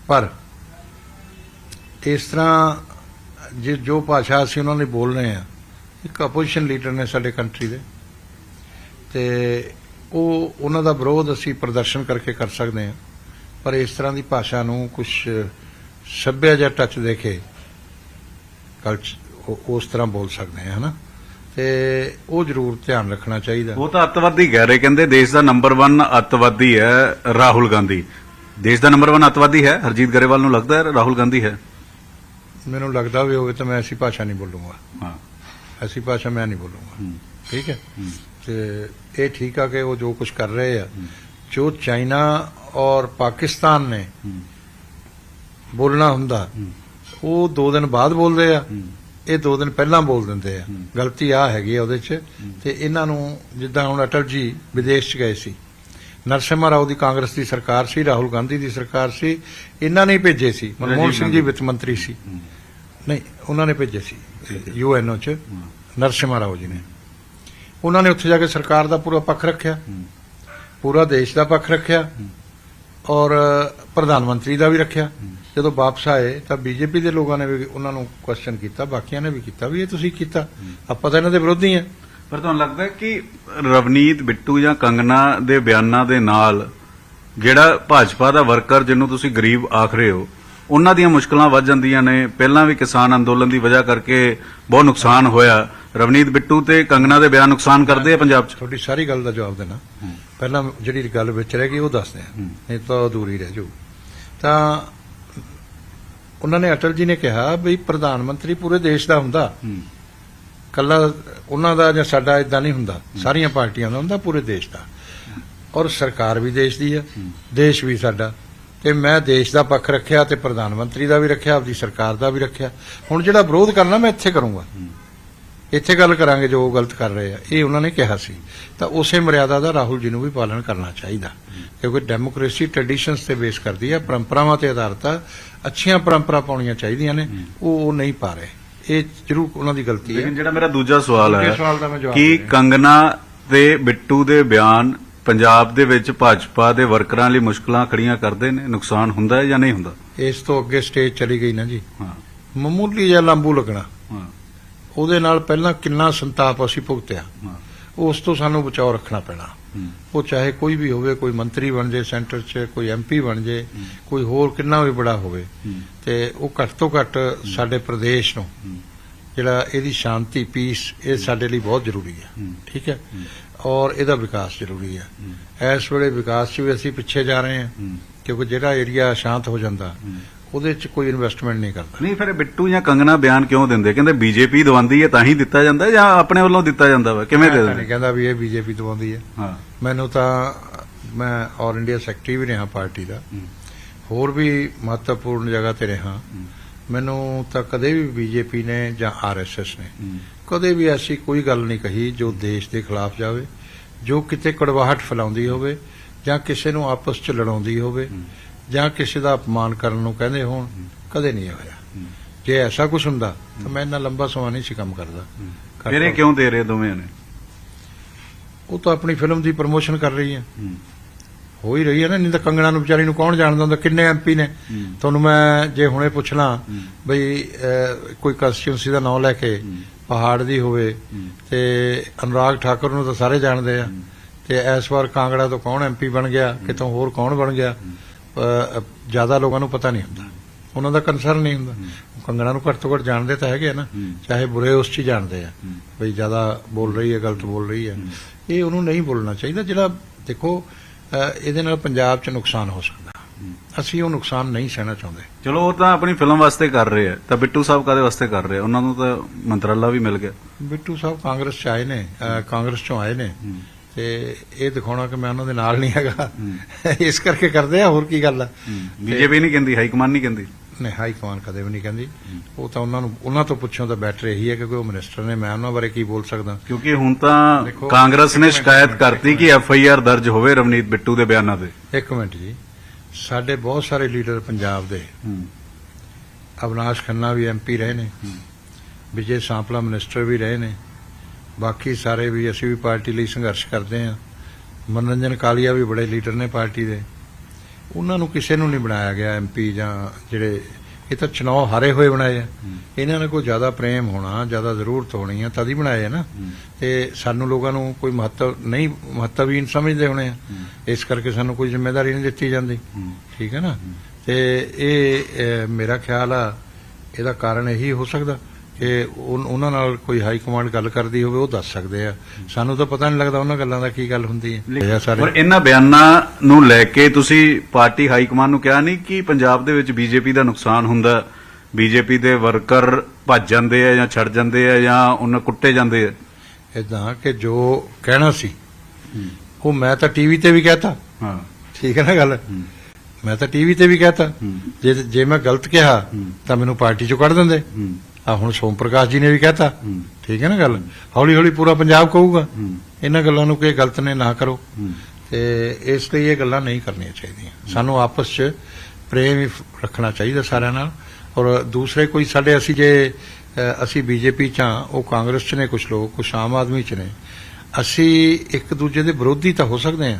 ਪਰ ਇਸ ਤਰ੍ਹਾਂ ਜੇ ਜੋ ਭਾਸ਼ਾ ਅਸੀਂ ਉਹਨਾਂ ਨੇ ਬੋਲ ਰਹੇ ਆ ਇੱਕ ਆਪੋਜੀਸ਼ਨ ਲੀਡਰ ਨੇ ਸਾਡੇ ਕੰਟਰੀ ਦੇ। ਤੇ ਉਹ, ਉਹਨਾਂ ਦਾ ਵਿਰੋਧ ਅਸੀਂ ਪ੍ਰਦਰਸ਼ਨ ਕਰਕੇ ਕਰ ਸਕਦੇ ਹਾਂ। ਪਰ ਇਸ ਤਰ੍ਹਾਂ ਦੀ ਭਾਸ਼ਾ ਨੂੰ ਕੁਝ ਸੱਭਿਆ ਜਿਹਾ ਟੱਚ ਦੇ ਕੇ ਕਲਚ ਉਸ ਤਰ੍ਹਾਂ ਬੋਲ ਸਕਦੇ ਹਾਂ, ਹਨਾ? ਤੇ ਉਹ ਜ਼ਰੂਰ ਧਿਆਨ ਰੱਖਣਾ ਚਾਹੀਦਾ। ਉਹ ਤਾਂ ਅੱਤਵਾਦੀ ਕਹਿ ਰਹੇ ਕਹਿੰਦੇ ਦੇਸ਼ ਦਾ ਨੰਬਰ 1 ਅੱਤਵਾਦੀ ਹੈ ਰਾਹੁਲ ਗਾਂਧੀ। ਦੇਸ਼ ਦਾ ਨੰਬਰ 1 ਅੱਤਵਾਦੀ ਹੈ? ਹਰਜੀਤ ਗਰੇਵਾਲ ਨੂੰ ਲੱਗਦਾ ਹੈ ਰਾਹੁਲ ਗਾਂਧੀ ਹੈ? ਮੈਨੂੰ ਲੱਗਦਾ ਵੀ ਹੋਵੇ ਤਾਂ ਮੈਂ ਐਸੀ ਭਾਸ਼ਾ ਨਹੀਂ ਬੋਲੂੰਗਾ। ਹਾਂ। ਐਸੀ ਭਾਸ਼ਾ ਮੈਂ ਨਹੀਂ ਬੋਲੂੰਗਾ। ਠੀਕ ਹੈ। ਤੇ ਇਹ ਠੀਕ ਆ ਕਿ ਉਹ ਜੋ ਕੁਝ ਕਰ ਰਹੇ ਆ ਜੋ ਚਾਈਨਾ ਔਰ ਪਾਕਿਸਤਾਨ ਨੇ। ਬੋਲਣਾ ਹੁੰਦਾ ਉਹ ਦੋ ਦਿਨ ਬਾਅਦ ਬੋਲਦੇ ਆ। ਇਹ ਦੋ ਦਿਨ ਪਹਿਲਾਂ ਬੋਲ ਦਿੰਦੇ ਆ। ਗਲਤੀ ਆ ਹੈਗੀ ਆ ਉਹਦੇ 'ਚ। ਤੇ ਇਹਨਾਂ ਨੂੰ ਜਿੱਦਾਂ ਹੁਣ ਅਟਲ ਜੀ ਵਿਦੇਸ਼ 'ਚ ਗਏ ਸੀ। ਨਰਸਿਮਹਾ ਰਾਓ ਦੀ ਕਾਂਗਰਸ ਦੀ ਸਰਕਾਰ ਸੀ ਰਾਹੁਲ ਗਾਂਧੀ ਦੀ ਸਰਕਾਰ ਸੀ। ਇਹਨਾਂ ਨੇ ਭੇਜੇ ਸੀ। ਮਨਮੋਹਨ ਸਿੰਘ ਜੀ। ਵਿੱਤ ਮੰਤਰੀ ਸੀ। ਨਹੀਂ ਉਹਨਾਂ ਨੇ ਭੇਜੇ ਸੀ। ਯੂਐਨਓ 'ਚ। ਨਰਸਿਮਹਾ ਰਾਓ ਜੀ ਨੇ। ਉਹਨਾਂ ਨੇ ਉੱਥੇ ਜਾ ਕੇ ਸਰਕਾਰ ਦਾ ਪੂਰਾ ਪੱਖ ਰੱਖਿਆ। ਪੂਰਾ ਦੇਸ਼ ਦਾ ਪੱਖ ਰੱਖਿਆ। ਔਰ ਪ੍ਰਧਾਨ ਮੰਤਰੀ ਦਾ ਵੀ ਰੱਖਿਆ। ਜਦੋਂ ਵਾਪਸ ਆਏ ਤਾਂ ਬੀਜੇਪੀ ਦੇ ਲੋਕਾਂ ਨੇ ਵੀ ਉਹਨਾਂ ਨੂੰ ਕੁਐਸਚਨ ਕੀਤਾ ਬਾਕੀਆਂ ਨੇ ਵੀ ਕੀਤਾ ਵੀ ਇਹ ਤੁਸੀਂ ਕੀਤਾ। ਆਪਾਂ ਤਾਂ ਇਹਨਾਂ ਦੇ ਵਿਰੋਧੀ ਆ ਪਰ ਤੁਹਾਨੂੰ ਲੱਗਦਾ ਕਿ ਰਵਨੀਤ ਬਿੱਟੂ ਜਾਂ ਕੰਗਨਾ ਦੇ ਬਿਆਨਾਂ ਦੇ ਨਾਲ ਜਿਹੜਾ ਭਾਜਪਾ ਦਾ ਵਰਕਰ ਜਿਹਨੂੰ ਤੁਸੀਂ ਗਰੀਬ ਆਖ ਰਹੇ ਹੋ ਉਹਨਾਂ ਦੀਆਂ ਮੁਸ਼ਕਲਾਂ ਵੱਧ ਜਾਂਦੀਆਂ ਨੇ। ਪਹਿਲਾਂ ਵੀ ਕਿਸਾਨ ਅੰਦੋਲਨ ਦੀ ਵਜ੍ਹਾ ਕਰਕੇ ਬਹੁਤ ਨੁਕਸਾਨ ਹੋਇਆ। ਰਵਨੀਤ ਬਿੱਟੂ ਤੇ ਕੰਗਨਾ ਦੇ ਬਿਆਨ ਨੁਕਸਾਨ ਕਰਦੇ ਆ ਪੰਜਾਬ 'ਚ? ਤੁਹਾਡੀ ਸਾਰੀ ਗੱਲ ਦਾ ਜਵਾਬ ਦੇਣਾ। ਪਹਿਲਾਂ ਜਿਹੜੀ ਗੱਲ ਵਿੱਚ ਰਹਿ ਗਈ ਉਹ ਦੱਸਦੇ ਆ ਨਹੀਂ ਤਾਂ ਅਧੂਰੀ ਰਹਿ ਜਾਊ। ਤਾਂ ਉਹਨਾਂ ਨੇ ਅਟਲ ਜੀ ਨੇ ਕਿਹਾ ਵੀ ਪ੍ਰਧਾਨ ਮੰਤਰੀ ਪੂਰੇ ਦੇਸ਼ ਦਾ ਹੁੰਦਾ। ਕੱਲਾ ਉਹਨਾਂ ਦਾ ਜਾਂ ਸਾਡਾ ਇਦਾਂ ਨਹੀਂ ਹੁੰਦਾ। ਸਾਰੀਆਂ ਪਾਰਟੀਆਂ ਦਾ ਹੁੰਦਾ ਪੂਰੇ ਦੇਸ਼ ਦਾ। ਔਰ ਸਰਕਾਰ ਵੀ ਦੇਸ਼ ਦੀ ਹੈ। ਦੇਸ਼ ਵੀ ਸਾਡਾ। ਤੇ ਮੈਂ ਦੇਸ਼ ਦਾ ਪੱਖ ਰੱਖਿਆ ਤੇ ਪ੍ਰਧਾਨ ਮੰਤਰੀ ਦਾ ਵੀ ਰੱਖਿਆ ਆਪਦੀ ਸਰਕਾਰ ਦਾ ਵੀ ਰੱਖਿਆ। ਹੁਣ ਜਿਹੜਾ ਵਿਰੋਧ ਕਰਨਾ ਮੈਂ ਇੱਥੇ ਕਰੂੰਗਾ। ਇੱਥੇ ਗੱਲ ਕਰਾਂਗੇ ਜੋ ਉਹ ਗਲਤ ਕਰ ਰਹੇ ਆ। ਇਹ ਉਹਨਾਂ ਨੇ ਕਿਹਾ ਸੀ। ਤਾਂ ਉਸੇ ਮਰਿਆਦਾ ਦਾ ਰਾਹੁਲ ਜੀ ਨੂੰ ਵੀ ਪਾਲਣ ਕਰਨਾ ਚਾਹੀਦਾ। ਕਿਉਂਕਿ ਡੈਮੋਕ੍ਰੇਸੀ ਟ੍ਰੈਡੀਸ਼ਨਸ ਤੇ ਬੇਸ ਕਰਦੀ ਹੈ ਪਰੰਪਰਾਵਾਂ ਤੇ ਆਧਾਰਿਤ ਆ ਅੱਛੀਆਂ ਪਰੰਪਰਾ ਪਾਉਣੀਆਂ ਚਾਹੀਦੀਆਂ ਨੇ ਉਹ ਉਹ ਨਹੀਂ ਪਾ ਰਹੇ। ਇਹ ਜ਼ਰੂਰ ਉਹਨਾਂ ਦੀ ਗਲਤੀ ਹੈ ਲੇਕਿਨ ਜਿਹੜਾ ਮੇਰਾ ਦੂਜਾ ਸਵਾਲ ਹੈ ਕਿ। ਕੰਗਨਾ ਤੇ ਬਿੱਟੂ ਦੇ ਬਿਆਨ ਪੰਜਾਬ ਦੇ ਵਿੱਚ ਭਾਜਪਾ ਦੇ ਵਰਕਰਾਂ ਲਈ ਮੁਸ਼ਕਲਾਂ ਖੜੀਆਂ ਕਰਦੇ ਨੇ? ਨੁਕਸਾਨ ਹੁੰਦਾ ਹੈ ਜਾਂ ਨਹੀਂ ਹੁੰਦਾ? ਇਸ ਤੋਂ ਅੱਗੇ ਸਟੇਜ ਚਲੀ ਗਈ ਨਾ ਜੀ। ਹਾਂ। ਮਾਮੂਲੀ ਜਿਹਾ ਲਾਂਬੂ ਲੱਗਣਾ। ਹਾਂ। ਉਹਦੇ ਨਾਲ ਪਹਿਲਾਂ ਕਿੰਨਾ ਸੰਤਾਪ ਅਸੀਂ ਭੁਗਤਿਆ। ਉਸ ਤੋਂ ਸਾਨੂੰ ਬਚਾਓ ਰੱਖਣਾ ਪੈਣਾ। ਉਹ ਚਾਹੇ ਕੋਈ ਵੀ ਹੋਵੇ ਕੋਈ ਮੰਤਰੀ ਬਣ ਜੇ ਸੈਂਟਰ 'ਚ ਕੋਈ ਐਮਪੀ ਬਣ ਜੇ ਕੋਈ ਹੋਰ ਕਿੰਨਾ ਵੀ ਬੜਾ ਹੋਵੇ। ਤੇ ਉਹ ਘੱਟ ਤੋਂ ਘੱਟ ਸਾਡੇ ਪ੍ਰਦੇਸ਼ ਨੂੰ ਜਿਹੜਾ ਇਹਦੀ ਸ਼ਾਂਤੀ ਪੀਸ ਇਹ ਸਾਡੇ ਲਈ ਬਹੁਤ ਜ਼ਰੂਰੀ ਹੈ। ਠੀਕ ਹੈ? ਔਰ ਇਹਦਾ ਵਿਕਾਸ ਜ਼ਰੂਰੀ ਹੈ। ਇਸ ਵੇਲੇ ਵਿਕਾਸ 'ਚ ਵੀ ਅਸੀਂ ਪਿੱਛੇ ਜਾ ਰਹੇ ਹੂੰ। ਕਿਉਂਕਿ ਜਿਹੜਾ ਏਰੀਆ ਸ਼ਾਂਤ ਹੋ ਜਾਂਦਾ ਉਹਦੇ 'ਚ ਕੋਈ ਇਨਵੈਸਟਮੈਂਟ ਨਹੀਂ ਕਰਦਾ। ਨਹੀਂ ਫਿਰ ਬਿੱਟੂ ਜਾਂ ਕੰਗਨਾ ਬਿਆਨ ਕਿਉਂ ਦਿੰਦੇ? ਕਹਿੰਦੇ ਬੀਜੇਪੀ ਦਵਾਉਂਦੀ ਹੈ ਤਾਂ ਹੀ ਦਿੱਤਾ ਜਾਂਦਾ ਜਾਂ ਆਪਣੇ ਵੱਲੋਂ ਦਿੱਤਾ ਜਾਂਦਾ ਵਾ? ਕਿਵੇਂ ਦੇ ਦਿੰਦੇ? ਕਹਿੰਦਾ ਵੀ ਇਹ ਬੀਜੇਪੀ ਦਵਾਉਂਦੀ ਹੈ। ਹਾਂ। ਮੈਨੂੰ ਤਾਂ ਮੈਂ ਆਲ ਇੰਡੀਆ ਸੈਕਟਰੀ ਵੀ ਰਿਹਾ ਪਾਰਟੀ ਦਾ। ਹੋਰ ਵੀ ਮਹੱਤਵਪੂਰਨ ਜਗ੍ਹਾ ਤੇ ਰਿਹਾ। ਮੈਨੂੰ ਤਾਂ ਕਦੇ ਵੀ ਬੀਜੇਪੀ ਨੇ ਜਾਂ ਆਰਐਸਐਸ ਨੇ ਕਦੇ ਵੀ ਐਸੀ ਕੋਈ ਗੱਲ ਨਹੀਂ ਕਹੀ ਜੋ ਦੇਸ਼ ਦੇ ਖਿਲਾਫ ਜਾਵੇ ਜੋ ਕਿਤੇ ਕੜਵਾਹਟ ਫੈਲਾਉਂਦੀ ਹੋਵੇ ਜਾਂ ਕਿਸੇ ਨੂੰ ਆਪਸ 'ਚ ਲੜਾਉਂਦੀ ਹੋਵੇ। ਜਾਂ ਕਿਸੇ ਦਾ ਅਪਮਾਨ ਕਰਨ ਨੂੰ ਕਹਿੰਦੇ ਹੋਣ ਕਦੇ ਨਹੀਂ ਹੋਇਆ। ਜੇ ਐਸਾ ਕੁਝ ਹੁੰਦਾ ਤਾਂ ਮੈਂ ਇੰਨਾ ਲੰਬਾ ਸਮਾਂ ਨਹੀਂ ਸੀ ਕੰਮ ਕਰਦਾ। ਫਿਰ ਇਹ ਕਿਉਂ ਦੇ ਰਹੇ ਦੋਵੇਂ ਨੇ ਉਹ ਤਾਂ ਆਪਣੀ ਫਿਲਮ ਦੀ ਪ੍ਰਮੋਸ਼ਨ ਕਰ ਰਹੀ ਹੈ। ਹੋ। ਹੀ ਰਹੀ ਹੈ ਨਾ ਨਹੀਂ ਤਾਂ ਕੰਗਣਾ ਨੂੰ ਵਿਚਾਰੀ ਨੂੰ ਕੌਣ ਜਾਣਦਾ ਹੁੰਦਾ ਕਿੰਨੇ ਐਮਪੀ ਨੇ। ਤੁਹਾਨੂੰ ਮੈਂ ਜੇ ਹੁਣੇ ਪੁੱਛਣਾ ਬਈ ਕੋਈ ਕੰਸਟੀਟਿਊਂਸੀ ਦਾ ਨਾਮ ਲੈ ਕੇ ਪਹਾੜ ਦੀ ਹੋਵੇ ਤੇ ਅਨੁਰਾਗ ਠਾਕੁਰ ਨੂੰ ਤਾਂ ਸਾਰੇ ਜਾਣਦੇ ਆ। ਤੇ ਇਸ ਵਾਰ ਕਾਂਗੜਾ ਤੋਂ ਕੌਣ ਐਮਪੀ ਬਣ ਗਿਆ ਕਿਤੋਂ ਹੋਰ ਕੌਣ ਬਣ ਗਿਆ। ਜ਼ਿਆਦਾ ਲੋਕਾਂ ਨੂੰ ਪਤਾ ਨਹੀਂ ਹੁੰਦਾ। ਉਹਨਾਂ ਦਾ ਕੰਸਰਨ ਨਹੀਂ ਹੁੰਦਾ। ਕੰਗਣਾ ਨੂੰ ਘੱਟ ਤੋਂ ਘੱਟ ਜਾਣਦੇ ਤਾਂ ਹੈਗੇ ਨਾ। ਚਾਹੇ ਬੁਰੇ ਉਸ 'ਚ ਜਾਣਦੇ ਆ। ਬਈ ਜ਼ਿਆਦਾ ਬੋਲ ਰਹੀ ਹੈ ਗਲਤ ਬੋਲ ਰਹੀ ਹੈ। ਇਹ ਉਹਨੂੰ ਨਹੀਂ ਬੋਲਣਾ ਚਾਹੀਦਾ। ਜਿਹੜਾ ਦੇਖੋ ਇਹਦੇ ਨਾਲ ਪੰਜਾਬ 'ਚ ਨੁਕਸਾਨ ਹੋ ਸਕਦਾ। ਅਸੀਂ ਉਹ ਨੁਕਸਾਨ ਨਹੀਂ ਸਹਿਣਾ ਚਾਹੁੰਦੇ। ਚਲੋ ਉਹ ਤਾਂ ਆਪਣੀ ਫਿਲਮ ਵਾਸਤੇ ਕਰ ਰਹੇ ਆ। ਤਾਂ ਬਿੱਟੂ ਸਾਹਿਬ ਕਾਦੇ ਵਾਸਤੇ ਕਰ ਰਹੇ ਆ? ਉਹਨਾਂ ਨੂੰ ਤਾਂ ਮੰਤਰਾਲਾ ਵੀ ਮਿਲ ਗਿਆ। ਬਿੱਟੂ ਸਾਹਿਬ ਕਾਂਗਰਸ 'ਚ ਆਏ ਨੇ। ਕਾਂਗਰਸ 'ਚੋਂ ਆਏ ਨੇ। ਤੇ ਇਹ ਦਿਖਾਉਣਾ ਕਿ ਮੈਂ ਉਹਨਾਂ ਦੇ ਨਾਲ ਨਹੀਂ ਹੈਗਾ। ਇਸ ਕਰਕੇ ਕਰਦੇ ਆ ਹੋਰ ਕੀ ਗੱਲ ਆ। ਬੀਜੇਪੀ ਨਹੀਂ ਕਹਿੰਦੀ ਹਾਈ ਕਮਾਂਡ ਨਹੀਂ ਕਹਿੰਦੀ। ਨਹੀਂ ਹਾਈ ਕਮਾਨ ਕਦੇ ਵੀ ਨਹੀਂ ਕਹਿੰਦੀ। ਉਹ ਤਾਂ ਉਹਨਾਂ ਨੂੰ ਉਹਨਾਂ ਤੋਂ ਪੁੱਛੋ ਤਾਂ ਬੈਟਰ ਇਹੀ ਹੈ ਕਿ ਉਹ ਮਿਨਿਸਟਰ ਨੇ ਮੈਂ ਉਹਨਾਂ ਬਾਰੇ ਕੀ ਬੋਲ ਸਕਦਾ। ਕਿਉਂਕਿ ਹੁਣ ਤਾਂ ਕਾਂਗਰਸ ਨੇ ਸ਼ਿਕਾਇਤ ਕਰਤੀ ਕਿ ਐਫ ਆਈ ਆਰ ਦਰਜ ਹੋਵੇ ਰਵਨੀਤ ਬਿੱਟੂ ਦੇ ਬਿਆਨਾਂ ਤੇ। ਇੱਕ ਮਿੰਟ ਜੀ। ਸਾਡੇ ਬਹੁਤ ਸਾਰੇ ਲੀਡਰ ਪੰਜਾਬ ਦੇ। ਅਵਨਾਸ਼ ਖੰਨਾ ਵੀ ਐਮਪੀ ਰਹੇ ਨੇ। ਵਿਜੇ ਸਾਂਪਲਾ ਮਿਨਿਸਟਰ ਵੀ ਰਹੇ ਨੇ। ਬਾਕੀ ਸਾਰੇ ਵੀ ਅਸੀਂ ਵੀ ਪਾਰਟੀ ਲਈ ਸੰਘਰਸ਼ ਕਰਦੇ ਹਾਂ। ਮਨੋਰੰਜਨ ਕਾਲੀਆ ਵੀ ਬੜੇ ਲੀਡਰ ਨੇ ਪਾਰਟੀ ਦੇ। ਉਹਨਾਂ ਨੂੰ ਕਿਸੇ ਨੂੰ ਨਹੀਂ ਬਣਾਇਆ ਗਿਆ ਐਮਪੀ ਜਾਂ ਜਿਹੜੇ ਇਹ ਤਾਂ ਚੁਣਾਵ ਹਾਰੇ ਹੋਏ ਬਣਾਏ ਆ। ਇਹਨਾਂ ਨਾਲ ਕੋਈ ਜ਼ਿਆਦਾ ਪ੍ਰੇਮ ਹੋਣਾ ਜ਼ਿਆਦਾ ਜ਼ਰੂਰਤ ਹੋਣੀ ਆ ਤਦ ਹੀ ਬਣਾਏ ਆ ਨਾ। ਤੇ ਸਾਨੂੰ ਲੋਕਾਂ ਨੂੰ ਕੋਈ ਮਹੱਤਵ ਨਹੀਂ ਮਹੱਤਵਹੀਨ ਸਮਝਦੇ ਹੋਣੇ ਆ। ਇਸ ਕਰਕੇ ਸਾਨੂੰ ਕੋਈ ਜ਼ਿੰਮੇਵਾਰੀ ਨਹੀਂ ਦਿੱਤੀ ਜਾਂਦੀ। ਠੀਕ ਹੈ ਨਾ? ਤੇ ਇਹ ਮੇਰਾ ਖਿਆਲ ਆ ਇਹਦਾ ਕਾਰਨ ਇਹੀ ਹੋ ਸਕਦਾ। ਕਿ ਉਨ- ਉਹਨਾਂ ਨਾਲ ਕੋਈ ਹਾਈ ਕਮਾਂਡ ਗੱਲ ਕਰਦੀ ਹੋਵੇ ਉਹ ਦੱਸ ਸਕਦੇ ਆ। ਸਾਨੂੰ ਤਾਂ ਪਤਾ ਨਹੀਂ ਲੱਗਦਾ ਉਹਨਾਂ ਗੱਲਾਂ ਦਾ ਕੀ ਗੱਲ ਹੁੰਦੀ ਹੈ। ਇਹ ਪਰ ਇਹਨਾਂ ਬਿਆਨਾਂ ਨੂੰ ਲੈ ਕੇ ਤੁਸੀਂ ਪਾਰਟੀ ਹਾਈ ਕਮਾਂਡ ਨੂੰ ਕਿਹਾ ਨਹੀਂ ਕਿ ਪੰਜਾਬ ਦੇ ਵਿੱਚ ਬੀਜੇਪੀ ਦਾ ਨੁਕਸਾਨ ਹੁੰਦਾ। ਬੀਜੇਪੀ ਦੇ ਵਰਕਰ ਭੱਜ ਜਾਂਦੇ ਆ ਜਾਂ ਛੱਡ ਜਾਂਦੇ ਆ ਜਾਂ ਉਹਨਾਂ ਕੁੱਟੇ ਜਾਂਦੇ ਆ। ਇਦਾਂ ਕਿ ਜੋ ਕਹਿਣਾ ਸੀ ਉਹ ਮੈਂ ਤਾਂ ਟੀਵੀ ਤੇ ਵੀ ਕਹਤਾ। ਹਾਂ। ਠੀਕ ਹੈ ਨਾ ਗੱਲ? ਮੈਂ ਤਾਂ ਟੀਵੀ ਤੇ ਵੀ ਕਹਤਾ। ਜੇ ਜੇ ਮੈਂ ਗਲਤ ਕਿਹਾ ਤਾਂ ਮੈਨੂੰ ਪਾਰਟੀ ਚੋਂ ਕੱਢ ਦਿੰਦੇ। ਆ ਹੁਣ ਸੋਮ ਪ੍ਰਕਾਸ਼ ਜੀ ਨੇ ਵੀ ਕਹਤਾ। ਠੀਕ ਹੈ ਨਾ ਗੱਲ? ਹੌਲੀ ਹੌਲੀ ਪੂਰਾ ਪੰਜਾਬ ਕਹੂਗਾ। ਇਹਨਾਂ ਗੱਲਾਂ ਨੂੰ ਕਿ ਗਲਤ ਨੇ ਨਾ ਕਰੋ। ਤੇ ਇਸ ਲਈ ਇਹ ਗੱਲਾਂ ਨਹੀਂ ਕਰਨੀਆਂ ਚਾਹੀਦੀਆਂ। ਸਾਨੂੰ ਆਪਸ 'ਚ ਪ੍ਰੇਮ ਹੀ ਰੱਖਣਾ ਚਾਹੀਦਾ ਸਾਰਿਆਂ ਨਾਲ। ਔਰ ਦੂਸਰੇ ਕੋਈ ਸਾਡੇ ਅਸੀਂ ਜੇ ਅਸੀਂ ਬੀਜੇਪੀ 'ਚ ਹਾਂ ਉਹ ਕਾਂਗਰਸ 'ਚ ਨੇ ਕੁਝ ਲੋਕ ਕੁਝ ਆਮ ਆਦਮੀ 'ਚ ਨੇ। ਅਸੀਂ ਇੱਕ ਦੂਜੇ ਦੇ ਵਿਰੋਧੀ ਤਾਂ ਹੋ ਸਕਦੇ ਹਾਂ।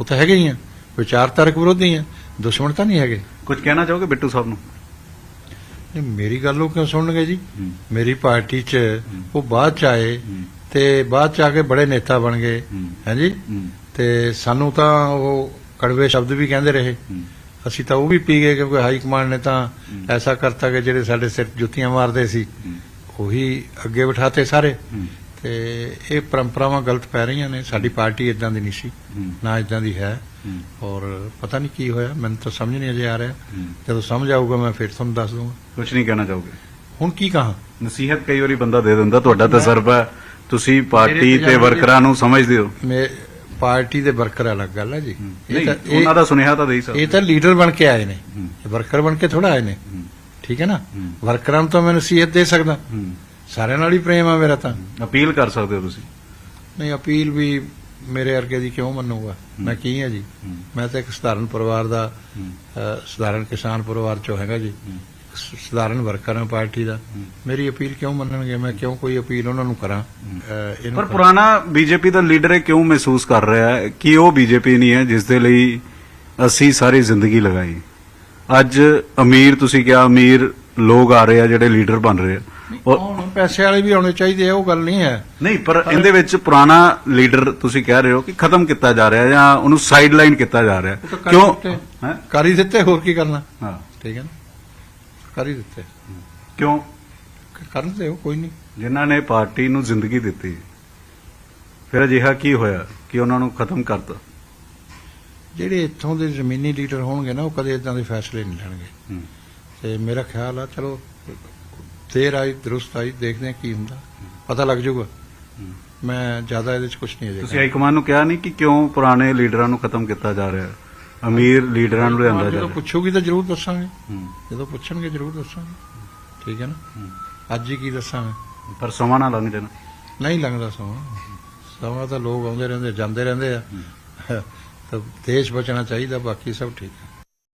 ਉਹ ਤਾਂ ਹੈਗੇ ਹੀ ਆ। ਵਿਚਾਰਧਾਰਕ ਵਿਰੋਧੀ ਆ। ਦੁਸ਼ਮਣ ਤਾਂ ਨਹੀਂ ਹੈਗੇ। ਕੁਝ ਕਹਿਣਾ ਚਾਹੋਗੇ ਬਿੱਟੂ ਸਾਹਿਬ ਨੂੰ? ਨਹੀਂ ਮੇਰੀ ਗੱਲ ਉਹ ਕਿਉਂ ਸੁਣਨਗੇ ਜੀ? ਮੇਰੀ ਪਾਰਟੀ 'ਚ ਉਹ ਬਾਅਦ 'ਚ ਆਏ ਤੇ ਬਾਅਦ 'ਚ ਆ ਕੇ ਬੜੇ ਨੇਤਾ ਬਣ ਗਏ। ਹਾਂਜੀ ਤੇ ਸਾਨੂੰ ਤਾਂ ਉਹ ਕੜਵੇ ਸ਼ਬਦ ਵੀ ਕਹਿੰਦੇ ਰਹੇ। ਅਸੀਂ ਤਾਂ ਉਹ ਵੀ ਪੀ ਗਏ ਕਿਉਂਕਿ ਹਾਈ ਕਮਾਂਡ ਨੇ ਤਾਂ ਐਸਾ ਕਰਤਾ ਕਿ ਜਿਹੜੇ ਸਾਡੇ ਸਿਰ ਜੁੱਤੀਆਂ ਮਾਰਦੇ ਸੀ ਉਹੀ ਅੱਗੇ ਬਿਠਾਤੇ ਸਾਰੇ। ਤੇ ਇਹ ਪਰੰਪਰਾਵਾਂ ਗਲਤ ਪੈ ਰਹੀਆਂ ਨੇ। ਸਾਡੀ ਪਾਰਟੀ ਇਦਾਂ ਦੀ ਨਹੀਂ ਸੀ ਨਾ ਇਦਾਂ ਦੀ ਹੈ। ਔਰ ਪਤਾ ਨਹੀਂ ਕੀ ਹੋਇਆ ਮੈਨੂੰ ਤਾਂ ਸਮਝ ਨਹੀਂ ਅਜੇ ਆ ਰਿਹਾ। ਜਦੋਂ ਸਮਝ ਆਊਗਾ ਮੈਂ ਫਿਰ ਤੁਹਾਨੂੰ ਦੱਸ ਦੂੰਗਾ ਕੁਝ ਨਹੀਂ ਕਹਿਣਾ ਚਾਹੋਗੇ। ਹੁਣ ਕੀ ਕਹਾਂ? ਨਸੀਹਤ ਕਈ ਵਾਰੀ ਬੰਦਾ ਦੇ ਦਿੰਦਾ ਤੁਹਾਡਾ ਤਜਰਬਾ ਤੁਸੀਂ ਪਾਰਟੀ ਤੇ ਵਰਕਰਾਂ ਨੂੰ ਸਮਝਦੇ ਹੋ। ਮੈਂ ਪਾਰਟੀ ਦੇ ਵਰਕਰ ਅਲੱਗ ਗੱਲ ਹੈ ਜੀ। ਇਹ ਤਾਂ ਉਹਨਾਂ ਦਾ ਸੁਨੇਹਾ ਤਾਂ ਦੇ ਹੀ ਇਹ ਸਕਦੇ ਤਾਂ ਲੀਡਰ ਬਣ ਕੇ ਆਏ ਨੇ। ਵਰਕਰ ਬਣ ਕੇ ਥੋੜਾ ਆਏ ਨੇ। ਠੀਕ ਹੈ ਨਾ? ਵਰਕਰਾਂ ਨੂੰ ਤਾਂ ਮੈਂ ਨਸੀਹਤ ਦੇ ਸਕਦਾ। ਸਾਰਿਆਂ ਨਾਲ ਹੀ ਪ੍ਰੇਮ ਆ ਮੇਰਾ ਤਾਂ। ਅਪੀਲ ਕਰ ਸਕਦੇ ਹੋ ਤੁਸੀਂ? ਨਹੀਂ ਅਪੀਲ ਵੀ ਮੇਰੇ ਵਰਗੇ ਦੀ ਕਿਉਂ ਮੰਨੂਗਾ? ਮੈਂ ਕੀ ਹਾਂ ਜੀ? ਮੈਂ ਤਾਂ ਇੱਕ ਸਧਾਰਨ ਪਰਿਵਾਰ ਦਾ ਸਧਾਰਨ ਕਿਸਾਨ ਪਰਿਵਾਰ ਚੋਂ ਹੈਗਾ ਜੀ। ਸਧਾਰਨ ਵਰਕਰ ਹਾਂ ਪਾਰਟੀ ਦਾ। ਮੇਰੀ ਅਪੀਲ ਕਿਉਂ ਮੰਨਣਗੇ? ਮੈਂ ਕਿਉਂ ਕੋਈ ਅਪੀਲ ਉਹਨਾਂ ਨੂੰ ਕਰਾਂ? ਪਰ ਪੁਰਾਣਾ ਬੀਜੇਪੀ ਦਾ ਲੀਡਰ ਇਹ ਕਿਉਂ ਮਹਿਸੂਸ ਕਰ ਰਿਹਾ ਹੈ ਕਿ ਉਹ ਬੀਜੇਪੀ ਨਹੀਂ ਹੈ ਜਿਸ ਦੇ ਲਈ ਅਸੀਂ ਸਾਰੀ ਜ਼ਿੰਦਗੀ ਲਗਾਈ? ਅੱਜ ਅਮੀਰ ਤੁਸੀਂ ਕਿਹਾ ਅਮੀਰ ਲੋਕ ਆ ਰਹੇ ਆ ਜਿਹੜੇ ਲੀਡਰ ਬਣ ਰਹੇ ਆ। ਹੁਣ ਪੈਸੇ ਵਾਲੇ ਵੀ ਆਉਣੇ ਚਾਹੀਦੇ ਆ ਉਹ ਗੱਲ ਨਹੀਂ ਹੈ। ਨਹੀਂ ਪਰ ਇਹਦੇ ਵਿੱਚ ਪੁਰਾਣਾ ਲੀਡਰ ਤੁਸੀਂ ਕਹਿ ਰਹੇ ਹੋ ਕਿ ਖਤਮ ਕੀਤਾ ਜਾ ਰਿਹਾ ਜਾਂ ਉਹਨੂੰ ਸਾਈਡ ਲਾਈਨ ਕੀਤਾ ਜਾ ਰਿਹਾ। ਕਿਉਂ। ਹੈਂ? ਕਰ ਹੀ ਦਿੱਤੇ ਹੋਰ ਕੀ ਕਰਨਾ? ਹਾਂ। ਠੀਕ ਹੈ ਨਾ? ਕਰ ਹੀ ਦਿੱਤੇ। ਕਿਉਂ? ਕਰਨ ਦਿਓ ਕੋਈ ਨਹੀਂ। ਜਿਨ੍ਹਾਂ ਨੇ ਪਾਰਟੀ ਨੂੰ ਜ਼ਿੰਦਗੀ ਦਿੱਤੀ। ਫਿਰ ਅਜਿਹਾ ਕੀ ਹੋਇਆ ਕਿ ਉਹਨਾਂ ਨੂੰ ਖਤਮ ਕਰਤਾ? ਜਿਹੜੇ ਇੱਥੋਂ ਦੇ ਜ਼ਮੀਨੀ ਲੀਡਰ ਹੋਣਗੇ ਨਾ ਉਹ ਕਦੇ ਇਦਾਂ ਦੇ ਫੈਸਲੇ ਨਹੀਂ ਲੈਣਗੇ। ਹੂੰ। ਤੇ ਮੇਰਾ ਖਿਆਲ ਆ ਚਲੋ ਦੇਰ ਆਈ ਦਰੁਸਤ ਆਈ ਦੇਖਦੇ ਹਾਂ ਕੀ ਹੁੰਦਾ। ਪਤਾ ਲੱਗ ਜਾਊਗਾ। ਮੈਂ ਜ਼ਿਆਦਾ ਇਹਦੇ ਚ ਕੁਝ ਨਹੀਂ ਅਜੇ ਤੁਸੀਂ ਹਾਈ ਨੂੰ ਕਿਹਾ ਨਹੀਂ ਕਿ ਕਿਉਂ ਪੁਰਾਣੇ ਲੀਡਰਾਂ ਨੂੰ ਖਤਮ ਕੀਤਾ ਜਾ ਰਿਹਾ? ਹੈ ਅਮੀਰ ਲੀਡਰਾਂ ਨੂੰ ਲਿਆਂਦਾ ਜਾ ਜਦੋਂ ਪੁੱਛੋਗੀ ਤਾਂ ਜ਼ਰੂਰ ਦੱਸਾਂਗੇ। ਜਦੋਂ ਪੁੱਛਣਗੇ ਜ਼ਰੂਰ ਦੱਸਾਂਗੇ। ਠੀਕ ਹੈ ਨਾ? ਅੱਜ ਹੀ ਕੀ ਦੱਸਾਂਗੇ? ਪਰ ਸਮਾਂ ਨਾ ਲੰਘ ਜਾਣਾ। ਨਹੀਂ ਲੰਘਦਾ ਸਮਾਂ। ਸਮਾਂ ਤਾਂ ਲੋਕ ਆਉਂਦੇ ਰਹਿੰਦੇ ਜਾਂਦੇ ਰਹਿੰਦੇ ਆ। ਤਾਂ ਦੇਸ਼ ਬਚਣਾ ਚਾਹੀਦਾ ਬਾਕੀ ਸਭ ਠੀਕ ਹੈ।